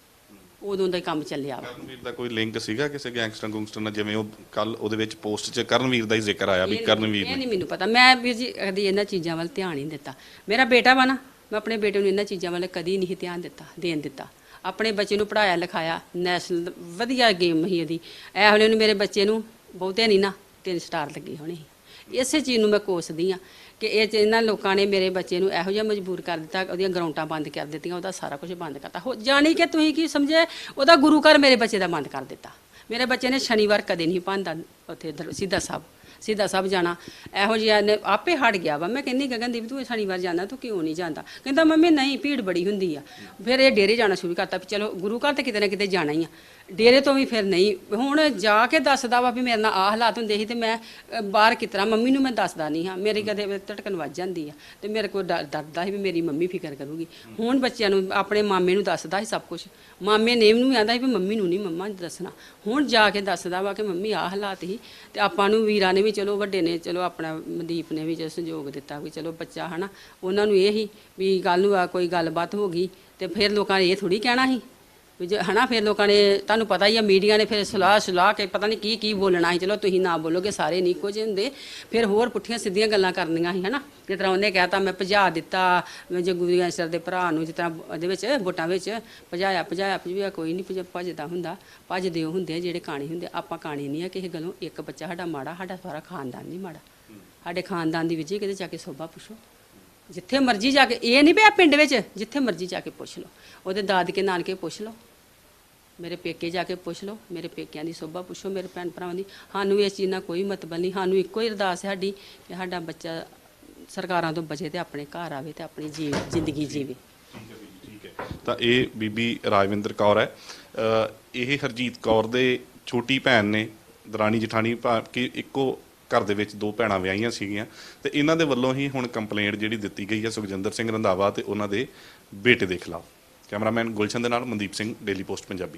ਉਦੋਂ ਦਾ ਹੀ ਕੰਮ ਚੱਲਿਆ ਵਾ। ਕਰਨਵੀਰ ਦਾ ਕੋਈ ਲਿੰਕ ਸੀਗਾ ਕਿਸੇ ਗੈਂਗਸਟਰ ਗੁੰਗਸਟਰ ਨਾਲ? ਜਿਵੇਂ ਉਹ ਕੱਲ ਉਹਦੇ ਵਿੱਚ ਪੋਸਟ 'ਚ ਕਰਨਵੀਰ ਦਾ ਹੀ ਜ਼ਿਕਰ ਆਇਆ ਵੀ ਕਰਨਵੀਰ ਇਹ ਨੇ। ਨਹੀਂ ਮੈਨੂੰ ਪਤਾ। ਮੈਂ ਵੀਰ ਜੀ ਕਦੀ ਇਹਨਾਂ ਚੀਜ਼ਾਂ ਵੱਲ ਧਿਆਨ ਹੀ ਨਹੀਂ ਦਿੱਤਾ। ਮੇਰਾ ਬੇਟਾ ਵਾ ਨਾ ਮੈਂ ਆਪਣੇ ਬੇਟੇ ਨੂੰ ਇਹਨਾਂ ਚੀਜ਼ਾਂ ਵੱਲ ਕਦੀ ਨਹੀਂ ਧਿਆਨ ਦਿੱਤਾ ਦੇਣ ਦਿੱਤਾ। ਆਪਣੇ ਬੱਚੇ ਨੂੰ ਪੜਾਇਆ ਲਿਖਾਇਆ ਨੈਸ਼ਨਲ ਵਧੀਆ ਗੇਮ ਹੀ ਇਹਦੀ। ਐ ਹੁਣ ਨੂੰ ਮੇਰੇ ਬੱਚੇ ਨੂੰ ਬਹੁਤੇ ਨਹੀਂ ਨਾ ਤਿੰਨ ਸਟਾਰ ਲੱਗੇ ਹੋਣੇ ਸੀ। ਇਸੇ ਚੀਜ਼ ਨੂੰ ਮੈਂ ਕੋਸਦੀ ਆ ਕਿ ਇਹ 'ਚ ਇਹਨਾਂ ਲੋਕਾਂ ਨੇ ਮੇਰੇ ਬੱਚੇ ਨੂੰ ਇਹੋ ਜਿਹਾ ਮਜਬੂਰ ਕਰ ਦਿੱਤਾ, ਉਹਦੀਆਂ ਗਰਾਊਂਡਾਂ ਬੰਦ ਕਰ ਦਿੱਤੀਆਂ, ਉਹਦਾ ਸਾਰਾ ਕੁਝ ਬੰਦ ਕਰਤਾ। ਹੋ, ਜਾਣੀ ਕਿ ਤੁਸੀਂ ਕੀ ਸਮਝੇ? ਉਹਦਾ ਗੁਰੂ ਘਰ ਮੇਰੇ ਬੱਚੇ ਦਾ ਬੰਦ ਕਰ ਦਿੱਤਾ। ਮੇਰੇ ਬੱਚੇ ਨੇ ਸ਼ਨੀਵਾਰ ਕਦੇ ਨਹੀਂ ਪਾਉਂਦਾ ਉੱਥੇ ਦਰ- ਸਿੱਧਾ ਸਾਹਿਬ ਸਿੱਧਾ ਸਾਹਿਬ ਜਾਣਾ। ਇਹੋ ਜਿਹਾ ਨੇ ਆਪੇ ਹਟ ਗਿਆ ਵਾ। ਮੈਂ ਕਹਿੰਦੀ, ਗਗਨਦੀਪ, ਤੂੰ ਸ਼ਨੀਵਾਰ ਜਾਂਦਾ, ਤੂੰ ਕਿਉਂ ਨਹੀਂ ਜਾਂਦਾ? ਕਹਿੰਦਾ, ਮੰਮੀ, ਨਹੀਂ, ਭੀੜ ਬੜੀ ਹੁੰਦੀ ਆ। ਫਿਰ ਇਹ ਡੇਰੇ ਜਾਣਾ ਸ਼ੁਰੂ ਕਰਤਾ ਵੀ ਚਲੋ ਗੁਰੂ ਘਰ ਤੇ ਕਿਤੇ ਨਾ ਕਿਤੇ ਜਾਣਾ ਹੀ ਆ। ਡੇਰੇ ਤੋਂ ਵੀ ਫਿਰ ਨਹੀਂ। ਹੁਣ ਜਾ ਕੇ ਦੱਸਦਾ ਵਾ ਵੀ ਮੇਰੇ ਨਾਲ ਆ ਹਾਲਾਤ ਹੁੰਦੇ ਸੀ ਤੇ ਮੈਂ ਅ, ਬਾਹਰ ਕਿਤਰਾ ਮੰਮੀ ਨੂੰ ਮੈਂ ਦੱਸਦਾ ਨਹੀਂ ਹਾਂ। ਮੇਰੀ ਕਦੇ ਧੜਕਣ ਵੱਜ ਜਾਂਦੀ ਆ ਤੇ ਮੇਰੇ ਕੋਲ ਡਰ- ਡਰਦਾ ਸੀ ਵੀ ਮੇਰੀ ਮੰਮੀ ਫਿਕਰ ਕਰੂਗੀ। ਹੁਣ ਬੱਚਿਆਂ ਨੂੰ ਆਪਣੇ ਮਾਮੇ ਨੂੰ ਦੱਸਦਾ ਸੀ ਸਭ ਕੁਝ ਮਾਮੇ ਨੇ ਨੂੰ ਆਂਦਾ ਸੀ ਵੀ ਮੰਮੀ ਨੂੰ ਨਹੀਂ ਮੰਮਾ ਨੂੰ ਦੱਸਣਾ। ਹੁਣ ਜਾ ਕੇ ਦੱਸਦਾ ਵਾ ਕਿ ਮੰਮੀ ਆ ਹਾਲਾਤ ਸੀ ਤੇ ਆਪਾਂ ਨੂੰ ਵੀਰਾਂ ਨੇ ਵੀ ਚਲੋ ਵੱਡੇ ਨੇ ਚਲੋ ਆਪਣਾ ਮਨਦੀਪ ਨੇ ਵੀ ਚਲੋ ਸੰਯੋਗ ਦਿੱਤਾ ਵੀ ਚਲੋ ਬੱਚਾ ਹਨਾ। ਉਹਨਾਂ ਨੂੰ ਇਹ ਹੀ ਵੀ ਕੱਲ ਨੂੰ ਆ ਕੋਈ ਗੱਲਬਾਤ ਹੋ ਗਈ ਤੇ ਫਿਰ ਲੋਕਾਂ ਨੇ ਇਹ ਥੋੜੀ ਕਹਿਣਾ ਸੀ। ਵੀ ਜੇ ਹਨਾ, ਫਿਰ ਲੋਕਾਂ ਨੇ, ਤੁਹਾਨੂੰ ਪਤਾ ਹੀ ਆ, ਮੀਡੀਆ ਨੇ ਫਿਰ ਸਲਾਹ ਸੁਲਾਹ ਕੇ ਪਤਾ ਨਹੀਂ ਕੀ ਕੀ ਬੋਲਣਾ ਸੀ। ਚਲੋ ਤੁਸੀਂ ਨਾ ਬੋਲੋਗੇ, ਸਾਰੇ ਨਹੀਂ ਇੱਕੋ ਜਿਹੇ ਹੁੰਦੇ। ਫਿਰ ਹੋਰ ਪੁੱਠੀਆਂ ਸਿੱਧੀਆਂ ਗੱਲਾਂ ਕਰਨੀਆਂ ਸੀ, ਹਨਾ। ਜਿਸ ਤਰ੍ਹਾਂ ਉਹਨੇ ਕਹਿਤਾ ਮੈਂ ਭਜਾ ਦਿੱਤਾ, ਮੈਂ ਗੁਰੂ ਦੀ ਸਰ ਦੇ ਭਰਾ ਨੂੰ, ਜਿਸ ਤਰ੍ਹਾਂ ਉਹਦੇ ਵਿੱਚ, ਵੋਟਾਂ ਵਿੱਚ, ਭਜਾਇਆ ਭਜਾਇਆ ਭਜਿਆ ਕੋਈ ਨਹੀਂ ਭਜ- ਭਜਦਾ ਹੁੰਦਾ। ਭਜਦੇ ਉਹ ਹੁੰਦੇ ਆ ਜਿਹੜੇ ਕਾਣੀ ਹੁੰਦੇ ਆਪਾਂ ਕਾਣੀ ਨਹੀਂ ਆ ਕਿਸੇ ਗੱਲੋਂ। ਇੱਕ ਬੱਚਾ ਸਾਡਾ ਮਾੜਾ, ਸਾਡਾ ਸਾਰਾ ਖਾਨਦਾਨ ਨਹੀਂ ਮਾੜਾ। ਸਾਡੇ ਖਾਨਦਾਨ ਦੀ ਵਿਜੇ ਕਿਤੇ ਜਾ ਕੇ ਸੋਭਾ ਪੁੱਛੋ। ਜਿੱਥੇ ਮਰਜ਼ੀ ਜਾ ਕੇ, ਇਹ ਨਹੀਂ ਪਿਆ ਪਿੰਡ ਵਿੱਚ, ਜਿੱਥੇ ਮਰਜ਼ੀ ਜਾ ਕੇ ਪੁੱਛ ਲਓ। ਉਹਦੇ ਦਾਦਕੇ ਨਾਨਕੇ ਪੁੱਛ ਲਓ। ਮੇਰੇ ਪੇਕੇ ਜਾ ਕੇ ਪੁੱਛ ਲਓ ਮੇਰੇ ਪੇਕਿਆਂ ਦੀ ਸੋਭਾ ਪੁੱਛੋ ਮੇਰੇ ਭੈਣ ਭਰਾਵਾਂ ਦੀ। ਸਾਨੂੰ ਇਸ ਚੀਜ਼ ਨਾਲ ਕੋਈ ਮਤਲਬ ਨਹੀਂ ਸਾਨੂੰ ਇੱਕੋ ਹੀ ਅਰਦਾਸ ਹੈ ਸਾਡੀ ਕਿ ਸਾਡਾ ਬੱਚਾ ਸਰਕਾਰਾਂ ਤੋਂ ਬਚੇ ਤੇ ਆਪਣੇ ਘਰ ਆਵੇ ਤੇ ਆਪਣੀ ਜੀ ਜ਼ਿੰਦਗੀ ਜੀਵੇ। ਠੀਕ ਹੈ ਤਾਂ ਇਹ ਬੀਬੀ ਰਾਜਵਿੰਦਰ ਕੌਰ ਹੈ। ਇਹ ਹਰਜੀਤ ਕੌਰ ਦੇ ਛੋਟੀ ਭੈਣ ਨੇ ਦਰਾਣੀ ਜਠਾਣੀ ਕਿ ਇੱਕੋ ਘਰ ਦੇ ਵਿੱਚ ਦੋ ਭੈਣਾਂ ਵਿਆਹੀਆਂ ਸੀਗੀਆਂ ਤੇ ਇਹਨਾਂ ਦੇ ਵੱਲੋਂ ਹੀ ਹੁਣ ਕੰਪਲੇਂਟ ਜਿਹੜੀ ਦਿੱਤੀ ਗਈ ਹੈ ਸੁਖਜਿੰਦਰ ਸਿੰਘ ਰੰਧਾਵਾ ਤੇ ਉਹਨਾਂ ਦੇ ਬੇਟੇ ਦੇ ਖਿਲਾਫ। ਕੈਮਰਾਮੈਨ ਗੁਲਸ਼ਨ ਦੇ ਨਾਲ ਮਨਦੀਪ ਸਿੰਘ ਡੇਲੀ ਪੋਸਟ ਪੰਜਾਬੀ।